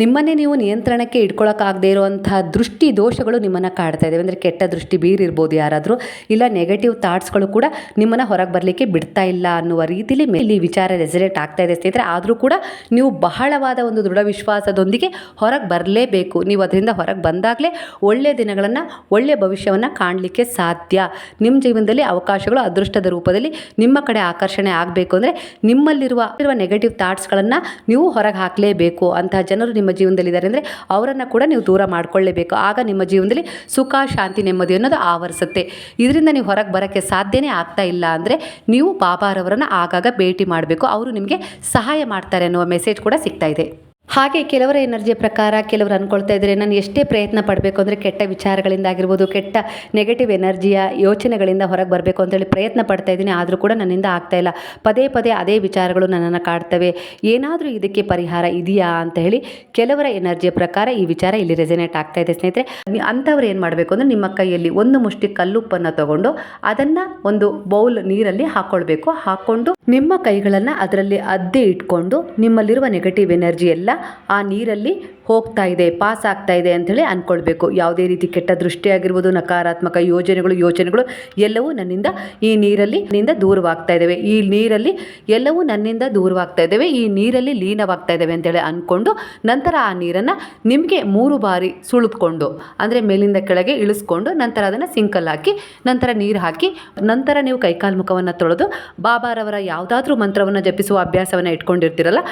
ನಿಮ್ಮನ್ನೇ ನೀವು ನಿಯಂತ್ರಣಕ್ಕೆ ಇಟ್ಕೊಳ್ಳೋಕ್ಕಾಗದೇ ಇರುವಂತಹ ದೃಷ್ಟಿ ದೋಷಗಳು ನಿಮ್ಮನ್ನು ಕಾಡ್ತಾ ಇದ್ದಾವೆ ಅಂದರೆ ಕೆಟ್ಟ ದೃಷ್ಟಿ ಬೀರಿರ್ಬೋದು ಯಾರಾದರೂ, ಇಲ್ಲ ನೆಗೆಟಿವ್ ಥಾಟ್ಸ್ಗಳು ಕೂಡ ನಿಮ್ಮನ್ನು ಹೊರಗೆ ಬರಲಿಕ್ಕೆ ಬಿಡ್ತಾ ಇಲ್ಲ ಅನ್ನುವ ರೀತಿಲಿ ಮೇಲೆ ಇಲ್ಲಿ ವಿಚಾರ ರೆಸಿಡೆಂಟ್ ಆಗ್ತಾ ಇದೆ ಸ್ನೇಹಿತರೆ. ಆದರೂ ಕೂಡ ನೀವು ಬಹಳವಾದ ಒಂದು ದೃಢ ವಿಶ್ವಾಸದೊಂದಿಗೆ ಹೊರಗೆ ಬರಲೇಬೇಕು. ನೀವು ಅದರಿಂದ ಹೊರಗೆ ಬಂದಾಗಲೇ ಒಳ್ಳೆಯ ದಿನಗಳನ್ನು ಒಳ್ಳೆಯ ಭವಿಷ್ಯವನ್ನು ಕಾಣಲಿಕ್ಕೆ ಸಾಧ್ಯ. ನಿಮ್ಮ ಜೀವನದಲ್ಲಿ ಅವಕಾಶಗಳು ಅದೃಷ್ಟದ ರೂಪದಲ್ಲಿ ನಿಮ್ಮ ಕಡೆ ಆಕರ್ಷಣೆ ಆಗಬೇಕು. ಅಂದರೆ ನಿಮ್ಮಲ್ಲಿರುವ ನೆಗೆಟಿವ್ ಥಾಟ್ಸ್ಗಳನ್ನು ನೀವು ಹೊರಗೆ ಹಾಕಲೇಬೇಕು. ಅಂತಹ ಜನರು ನಿಮ್ಮ ಜೀವನದಲ್ಲಿದ್ದಾರೆ ಅಂದರೆ ಅವರನ್ನು ಕೂಡ ನೀವು ದೂರ ಮಾಡ್ಕೊಳ್ಳಲೇಬೇಕು ಆಗ ನಿಮ್ಮ ಜೀವನದಲ್ಲಿ ಸುಖ, ಶಾಂತಿ, ನೆಮ್ಮದಿ ಅನ್ನೋದು ಆವರಿಸುತ್ತೆ. ಇದರಿಂದ ನೀವು ಹೊರಗೆ ಬರೋಕ್ಕೆ ಸಾಧ್ಯನೇ ಆಗ್ತಾ ಇಲ್ಲ ಅಂದರೆ ನೀವು ಬಾಬಾರವರನ್ನು ಆಗಾಗ ಭೇಟಿ ಮಾಡಬೇಕು. ಅವರು ನಿಮಗೆ ಸಹಾಯ ಮಾಡ್ತಾರೆ ಅನ್ನುವ ಮೆಸೇಜ್ ಕೂಡ ಸಿಗ್ತಾ ಇದೆ. ಹಾಗೆ ಕೆಲವರ ಎನರ್ಜಿ ಪ್ರಕಾರ ಕೆಲವರು ಅಂದ್ಕೊಳ್ತಾ ಇದ್ದಾರೆ ನಾನು ಎಷ್ಟೇ ಪ್ರಯತ್ನ ಪಡಬೇಕು ಅಂದರೆ ಕೆಟ್ಟ ವಿಚಾರಗಳಿಂದ ಆಗಿರ್ಬೋದು, ಕೆಟ್ಟ ನೆಗೆಟಿವ್ ಎನರ್ಜಿಯ ಯೋಚನೆಗಳಿಂದ ಹೊರಗೆ ಬರಬೇಕು ಅಂತೇಳಿ ಪ್ರಯತ್ನ ಪಡ್ತಾ ಇದ್ದೀನಿ. ಆದರೂ ಕೂಡ ನನ್ನಿಂದ ಆಗ್ತಾ ಇಲ್ಲ. ಪದೇ ಪದೇ ಅದೇ ವಿಚಾರಗಳು ನನ್ನನ್ನು ಕಾಡ್ತವೆ. ಏನಾದರೂ ಇದಕ್ಕೆ ಪರಿಹಾರ ಇದೆಯಾ ಅಂತ ಹೇಳಿ ಕೆಲವರ ಎನರ್ಜಿಯ ಪ್ರಕಾರ ಈ ವಿಚಾರ ಇಲ್ಲಿ ರೆಸನೇಟ್ ಆಗ್ತಾ ಇದೆ ಸ್ನೇಹಿತರೆ. ಅಂಥವ್ರು ಏನು ಮಾಡಬೇಕು ಅಂದರೆ ನಿಮ್ಮ ಕೈಯಲ್ಲಿ ಒಂದು ಮುಷ್ಟಿ ಕಲ್ಲುಪ್ಪನ್ನು ತಗೊಂಡು ಅದನ್ನು ಒಂದು ಬೌಲ್ ನೀರಲ್ಲಿ ಹಾಕ್ಕೊಳ್ಬೇಕು ಹಾಕ್ಕೊಂಡು ನಿಮ್ಮ ಕೈಗಳನ್ನು ಅದರಲ್ಲಿ ಅದ್ದೇ ಇಟ್ಕೊಂಡು ನಿಮ್ಮಲ್ಲಿರುವ ನೆಗೆಟಿವ್ ಎನರ್ಜಿ ಎಲ್ಲ ಆ ನೀರಲ್ಲಿ ಹೋಗ್ತಾ ಇದೆ, ಪಾಸ್ ಆಗ್ತಾ ಇದೆ ಅಂಥೇಳಿ ಅಂದ್ಕೊಳ್ಬೇಕು ಯಾವುದೇ ರೀತಿ ಕೆಟ್ಟ ದೃಷ್ಟಿ ಆಗಿರ್ಬೋದು ನಕಾರಾತ್ಮಕ ಯೋಜನೆಗಳು, ಯೋಚನೆಗಳು ಎಲ್ಲವೂ ನನ್ನಿಂದ ಈ ನೀರಲ್ಲಿ ನಿಂದ ದೂರವಾಗ್ತಾ ಇದ್ದಾವೆ. ಈ ನೀರಲ್ಲಿ ಎಲ್ಲವೂ ನನ್ನಿಂದ ದೂರವಾಗ್ತಾ ಇದ್ದಾವೆ. ಈ ನೀರಲ್ಲಿ ಲೀನವಾಗ್ತಾ ಇದ್ದಾವೆ ಅಂತೇಳಿ ಅಂದ್ಕೊಂಡು ನಂತರ ಆ ನೀರನ್ನು ನಿಮಗೆ ಮೂರು ಬಾರಿ ಸುಳಿದುಕೊಂಡು, ಅಂದರೆ ಮೇಲಿಂದ ಕೆಳಗೆ ಇಳಿಸ್ಕೊಂಡು ನಂತರ ಅದನ್ನು ಸಿಂಕಲ್ಲಿ ಹಾಕಿ, ನಂತರ ನೀರು ಹಾಕಿ, ನಂತರ ನೀವು ಕೈಕಾಲು ಮುಖವನ್ನು ತೊಳೆದು, ಬಾಬಾರವರ ಯಾವುದಾದ್ರೂ ಮಂತ್ರವನ್ನು ಜಪಿಸುವ ಅಭ್ಯಾಸವನ್ನು ಇಟ್ಕೊಂಡಿರ್ತೀರಲ್ಲ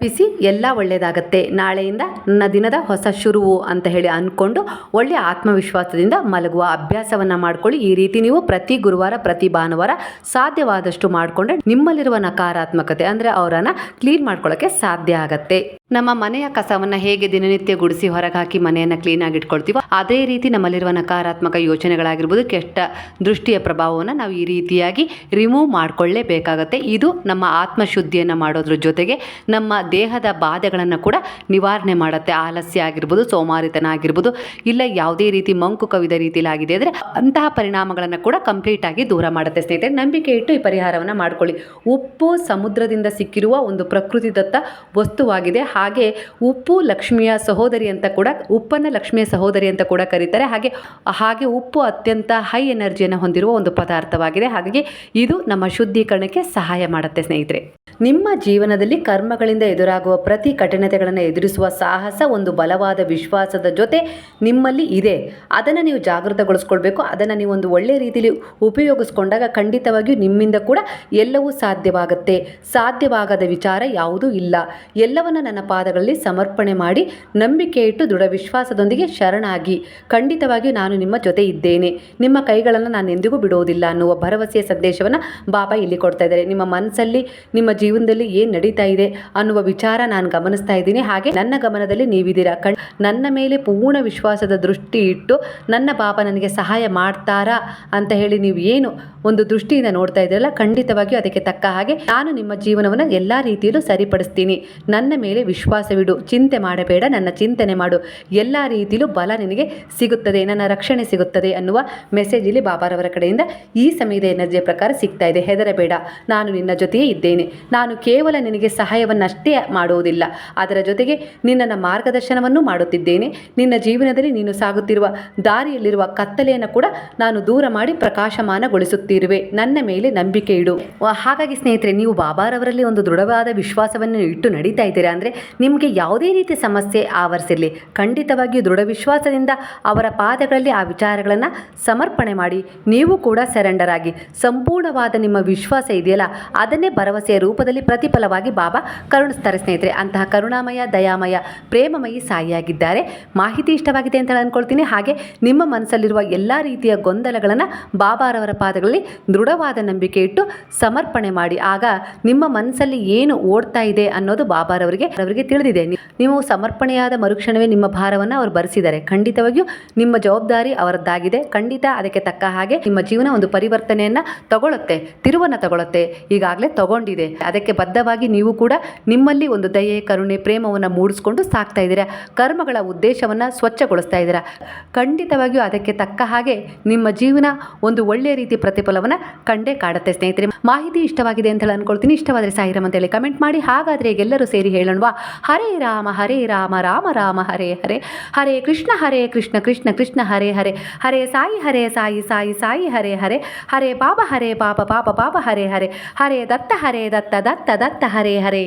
ಜಪಿಸಿ ಎಲ್ಲ ಒಳ್ಳೆಯದಾಗತ್ತೆ ನಾಳೆಯಿಂದ ನನ್ನ ದಿನದ ಹೊಸ ಶುರುವು ಅಂತ ಹೇಳಿ ಅಂದ್ಕೊಂಡು ಒಳ್ಳೆಯ ಆತ್ಮವಿಶ್ವಾಸದಿಂದ ಮಲಗುವ ಅಭ್ಯಾಸವನ್ನು ಮಾಡ್ಕೊಳ್ಳಿ. ಈ ರೀತಿ ನೀವು ಪ್ರತಿ ಗುರುವಾರ, ಪ್ರತಿ ಭಾನುವಾರ ಸಾಧ್ಯವಾದಷ್ಟು ಮಾಡಿಕೊಂಡ್ರೆ ನಿಮ್ಮಲ್ಲಿರುವ ನಕಾರಾತ್ಮಕತೆ ಅಂದರೆ ಅವರನ್ನು ಕ್ಲೀನ್ ಮಾಡ್ಕೊಳ್ಳೋಕ್ಕೆ ಸಾಧ್ಯ ಆಗತ್ತೆ. ನಮ್ಮ ಮನೆಯ ಕಸವನ್ನು ಹೇಗೆ ದಿನನಿತ್ಯ ಗುಡಿಸಿ ಹೊರಗೆ ಹಾಕಿ ಮನೆಯನ್ನು ಕ್ಲೀನಾಗಿ ಇಟ್ಕೊಳ್ತೀವೋ ಅದೇ ರೀತಿ ನಮ್ಮಲ್ಲಿರುವ ನಕಾರಾತ್ಮಕ ಯೋಚನೆಗಳಾಗಿರ್ಬೋದು ಕೆಟ್ಟ ದೃಷ್ಟಿಯ ಪ್ರಭಾವವನ್ನು ನಾವು ಈ ರೀತಿಯಾಗಿ ರಿಮೂವ್ ಮಾಡಿಕೊಳ್ಳೇಬೇಕಾಗತ್ತೆ. ಇದು ನಮ್ಮ ಆತ್ಮಶುದ್ಧಿಯನ್ನು ಮಾಡೋದ್ರ ಜೊತೆಗೆ ನಮ್ಮ ದೇಹದ ಬಾಧೆಗಳನ್ನು ಕೂಡ ನಿವಾರಣೆ ಮಾಡುತ್ತೆ. ಆಲಸ್ಯ ಆಗಿರ್ಬೋದು, ಸೋಮಾರಿತನ ಆಗಿರ್ಬೋದು, ಇಲ್ಲ ಯಾವುದೇ ರೀತಿ ಮಂಕು ಕವಿದ ರೀತಿಯಲ್ಲಿ ಆಗಿದೆ ಅಂದರೆ ಅಂತಹ ಪರಿಣಾಮಗಳನ್ನು ಕೂಡ ಕಂಪ್ಲೀಟ್ ಆಗಿ ದೂರ ಮಾಡುತ್ತೆ ಸ್ನೇಹಿತರೆ. ನಂಬಿಕೆ ಇಟ್ಟು ಈ ಪರಿಹಾರವನ್ನು ಮಾಡ್ಕೊಳ್ಳಿ. ಉಪ್ಪು ಸಮುದ್ರದಿಂದ ಸಿಕ್ಕಿರುವ ಒಂದು ಪ್ರಕೃತಿದತ್ತ ವಸ್ತುವಾಗಿದೆ. ಹಾಗೆ ಉಪ್ಪು ಲಕ್ಷ್ಮಿಯ ಸಹೋದರಿ ಅಂತ ಕೂಡ, ಉಪ್ಪನ್ನು ಲಕ್ಷ್ಮಿಯ ಸಹೋದರಿ ಅಂತ ಕೂಡ ಕರೀತಾರೆ. ಹಾಗೆ ಹಾಗೆ ಉಪ್ಪು ಅತ್ಯಂತ ಹೈ ಎನರ್ಜಿಯನ್ನು ಹೊಂದಿರುವ ಒಂದು ಪದಾರ್ಥವಾಗಿದೆ. ಹಾಗಾಗಿ ಇದು ನಮ್ಮ ಶುದ್ಧೀಕರಣಕ್ಕೆ ಸಹಾಯ ಮಾಡುತ್ತೆ ಸ್ನೇಹಿತರೆ. ನಿಮ್ಮ ಜೀವನದಲ್ಲಿ ಕರ್ಮಗಳಿಂದ ಎದುರಾಗುವ ಪ್ರತಿ ಕಠಿಣತೆಗಳನ್ನು ಎದುರಿಸುವ ಸಾಹಸ, ಒಂದು ಬಲವಾದ ವಿಶ್ವಾಸದ ಜೊತೆ ನಿಮ್ಮಲ್ಲಿ ಇದೆ. ಅದನ್ನು ನೀವು ಜಾಗೃತಗೊಳಿಸ್ಕೊಳ್ಬೇಕು. ಅದನ್ನು ನೀವು ಒಂದು ಒಳ್ಳೆಯ ರೀತಿಯಲ್ಲಿ ಉಪಯೋಗಿಸ್ಕೊಂಡಾಗ ಖಂಡಿತವಾಗಿಯೂ ನಿಮ್ಮಿಂದ ಕೂಡ ಎಲ್ಲವೂ ಸಾಧ್ಯವಾಗುತ್ತೆ. ಸಾಧ್ಯವಾಗದ ವಿಚಾರ ಯಾವುದೂ ಇಲ್ಲ. ಎಲ್ಲವನ್ನು ನನ್ನ ಪಾದಗಳಲ್ಲಿ ಸಮರ್ಪಣೆ ಮಾಡಿ, ನಂಬಿಕೆ ಇಟ್ಟು ದೃಢ ವಿಶ್ವಾಸದೊಂದಿಗೆ ಶರಣಾಗಿ, ಖಂಡಿತವಾಗಿಯೂ ನಾನು ನಿಮ್ಮ ಜೊತೆ ಇದ್ದೇನೆ. ನಿಮ್ಮ ಕೈಗಳನ್ನು ನಾನು ಎಂದಿಗೂ ಬಿಡುವುದಿಲ್ಲ ಅನ್ನುವ ಭರವಸೆಯ ಸಂದೇಶವನ್ನು ಬಾಬಾ ಇಲ್ಲಿ ಕೊಡ್ತಾ ಇದ್ದಾರೆ. ನಿಮ್ಮ ಮನಸ್ಸಲ್ಲಿ, ನಿಮ್ಮ ಜೀವನದಲ್ಲಿ ಏನು ನಡೀತಾ ಇದೆ ಅನ್ನುವ ವಿಚಾರ ನಾನು ಗಮನಿಸ್ತಾ ಇದ್ದೀನಿ. ಹಾಗೆ ನನ್ನ ಗಮನದಲ್ಲಿ ನೀವಿದ್ದೀರಾ? ಕಣ್, ನನ್ನ ಮೇಲೆ ಪೂರ್ಣ ವಿಶ್ವಾಸದ ದೃಷ್ಟಿ ಇಟ್ಟು ನನ್ನ ಬಾಬಾ ನನಗೆ ಸಹಾಯ ಮಾಡ್ತಾರಾ ಅಂತ ಹೇಳಿ ನೀವು ಏನು ಒಂದು ದೃಷ್ಟಿಯಿಂದ ನೋಡ್ತಾ ಇದ್ದೀರಲ್ಲ, ಖಂಡಿತವಾಗಿಯೂ ಅದಕ್ಕೆ ತಕ್ಕ ಹಾಗೆ ನಾನು ನಿಮ್ಮ ಜೀವನವನ್ನು ಎಲ್ಲ ರೀತಿಯಲ್ಲೂ ಸರಿಪಡಿಸ್ತೀನಿ. ನನ್ನ ಮೇಲೆ ವಿಶ್ವಾಸವಿಡು ಚಿಂತೆ ಮಾಡಬೇಡ, ನನ್ನ ಚಿಂತನೆ ಮಾಡು. ಎಲ್ಲ ರೀತಿಯಲ್ಲೂ ಬಲ ನಿನಗೆ ಸಿಗುತ್ತದೆ, ನನ್ನ ರಕ್ಷಣೆ ಸಿಗುತ್ತದೆ ಅನ್ನುವ ಮೆಸೇಜ್ ಇಲ್ಲಿ ಬಾಬಾರವರ ಕಡೆಯಿಂದ ಈ ಸಮಯದ ಎನರ್ಜಿಯ ಪ್ರಕಾರ ಸಿಗ್ತಾ ಇದೆ. ಹೆದರಬೇಡ, ನಾನು ನಿನ್ನ ಜೊತೆಯೇ ಇದ್ದೇನೆ. ನಾನು ಕೇವಲ ನಿನಗೆ ಸಹಾಯವನ್ನಷ್ಟೇ ಮಾಡುವುದಿಲ್ಲ. ಅದರ ಜೊತೆಗೆ ನಿನ್ನನ್ನು ಮಾರ್ಗದರ್ಶನವನ್ನು ಮಾಡುತ್ತಿದ್ದೇನೆ. ನಿನ್ನ ಜೀವನದಲ್ಲಿ ನೀನು ಸಾಗುತ್ತಿರುವ ದಾರಿಯಲ್ಲಿರುವ ಕತ್ತಲೆಯನ್ನು ಕೂಡ ನಾನು ದೂರ ಮಾಡಿ ಪ್ರಕಾಶಮಾನಗೊಳಿಸುತ್ತಿರುವೆ. ನನ್ನ ಮೇಲೆ ನಂಬಿಕೆ ಇಡು. ಹಾಗಾಗಿ ಸ್ನೇಹಿತರೆ, ನೀವು ಬಾಬಾರವರಲ್ಲಿ ಒಂದು ದೃಢವಾದ ವಿಶ್ವಾಸವನ್ನು ಇಟ್ಟು ನಡೀತಾ ಇದ್ದೀರಾ ಅಂದರೆ ನಿಮಗೆ ಯಾವುದೇ ರೀತಿ ಸಮಸ್ಯೆ ಆವರಿಸಿರಲಿ. ಖಂಡಿತವಾಗಿಯೂ ದೃಢ ವಿಶ್ವಾಸದಿಂದ ಅವರ ಪಾದಗಳಲ್ಲಿ ಆ ವಿಚಾರಗಳನ್ನು ಸಮರ್ಪಣೆ ಮಾಡಿ. ನೀವು ಕೂಡ ಸರೆಂಡರ್ ಆಗಿ ಸಂಪೂರ್ಣವಾದ ನಿಮ್ಮ ವಿಶ್ವಾಸ ಇದೆಯಲ್ಲ? ಅದನ್ನೇ ಭರವಸೆಯ ರೂಪದಲ್ಲಿ ಪ್ರತಿಫಲವಾಗಿ ಬಾಬಾ ಕರುಣಿಸ್ತಾರೆ ತೋರಿಸ್ತಾರೆ ಸ್ನೇಹಿತರೆ, ಅಂತಹ ಕರುಣಾಮಯ, ದಯಾಮಯ, ಪ್ರೇಮಮಯಿ ಸಾಯಿಯಾಗಿದ್ದಾರೆ. ಮಾಹಿತಿ ಇಷ್ಟವಾಗಿದೆ ಅಂತ ಅಂದ್ಕೊಳ್ತೀನಿ ಹಾಗೆ ನಿಮ್ಮ ಮನಸ್ಸಲ್ಲಿರುವ ಎಲ್ಲ ರೀತಿಯ ಗೊಂದಲಗಳನ್ನು ಬಾಬಾರವರ ಪಾದಗಳಲ್ಲಿ ದೃಢವಾದ ನಂಬಿಕೆ ಇಟ್ಟು ಸಮರ್ಪಣೆ ಮಾಡಿ. ಆಗ ನಿಮ್ಮ ಮನಸ್ಸಲ್ಲಿ ಏನು ಓಡ್ತಾ ಇದೆ ಅನ್ನೋದು ಬಾಬಾರವರಿಗೆ ಅವರಿಗೆ ತಿಳಿದಿದೆ. ನೀವು ಸಮರ್ಪಣೆಯಾದ ಮರುಕ್ಷಣವೇ ನಿಮ್ಮ ಭಾರವನ್ನು ಅವರು ಬರೆಸಿದ್ದಾರೆ. ಖಂಡಿತವಾಗಿಯೂ ನಿಮ್ಮ ಜವಾಬ್ದಾರಿ ಅವರದ್ದಾಗಿದೆ. ಖಂಡಿತ ಅದಕ್ಕೆ ತಕ್ಕ ಹಾಗೆ ನಿಮ್ಮ ಜೀವನ ಒಂದು ಪರಿವರ್ತನೆಯನ್ನು ತಗೊಳ್ಳುತ್ತೆ ತಿರುವನ್ನು ತಗೊಳ್ಳುತ್ತೆ ಈಗಾಗಲೇ ತಗೊಂಡಿದೆ. ಅದಕ್ಕೆ ಬದ್ಧವಾಗಿ ನೀವು ಕೂಡ ನಿಮ್ಮಲ್ಲಿ ಒಂದು ದಯೆ, ಕರುಣೆ, ಪ್ರೇಮವನ್ನು ಮೂಡಿಸ್ಕೊಂಡು ಸಾಕ್ತಾ ಇದ್ದೀರಾ? ಕರ್ಮಗಳ ಉದ್ದೇಶವನ್ನು ಸ್ವಚ್ಛಗೊಳಿಸ್ತಾ ಇದ್ದೀರಾ? ಖಂಡಿತವಾಗಿಯೂ ಅದಕ್ಕೆ ತಕ್ಕ ಹಾಗೆ ನಿಮ್ಮ ಜೀವನ ಒಂದು ಒಳ್ಳೆಯ ರೀತಿ ಪ್ರತಿಫಲವನ್ನು ಕಂಡೇ ಕಾಡುತ್ತೆ ಸ್ನೇಹಿತರೆ. ಮಾಹಿತಿ ಇಷ್ಟವಾಗಿದೆ ಅಂತ ಹೇಳಿ ಅನ್ಕೊಳ್ತೀನಿ. ಇಷ್ಟವಾದರೆ ಸಾಯಿರಾಮ್ ಅಂತೇಳಿ ಕಮೆಂಟ್ ಮಾಡಿ. ಹಾಗಾದರೆ ಎಲ್ಲರೂ ಸೇರಿ ಹೇಳೋಣವಾ? ಹರೇ ರಾಮ ಹರೇ ರಾಮ ರಾಮ ರಾಮ, ಹರೇ ಹರೇ. ಹರೇ ಕೃಷ್ಣ ಹರೇ ಕೃಷ್ಣ ಕೃಷ್ಣ ಕೃಷ್ಣ, ಹರೇ ಹರೇ. ಹರೇ ಸಾಯಿ ಹರೇ ಸಾಯಿ ಸಾಯಿ ಸಾಯಿ, ಹರೇ ಹರೇ. ಹರೇ ಪಾಪ ಹರೇ ಪಾಪ ಪಾಪ ಪಾಪ, ಹರೇ ಹರೇ. ಹರೇ ದತ್ತ ಹರೇ ದತ್ತ ದತ್ತ ದತ್ತ, ಹರೇ ಹರೇ.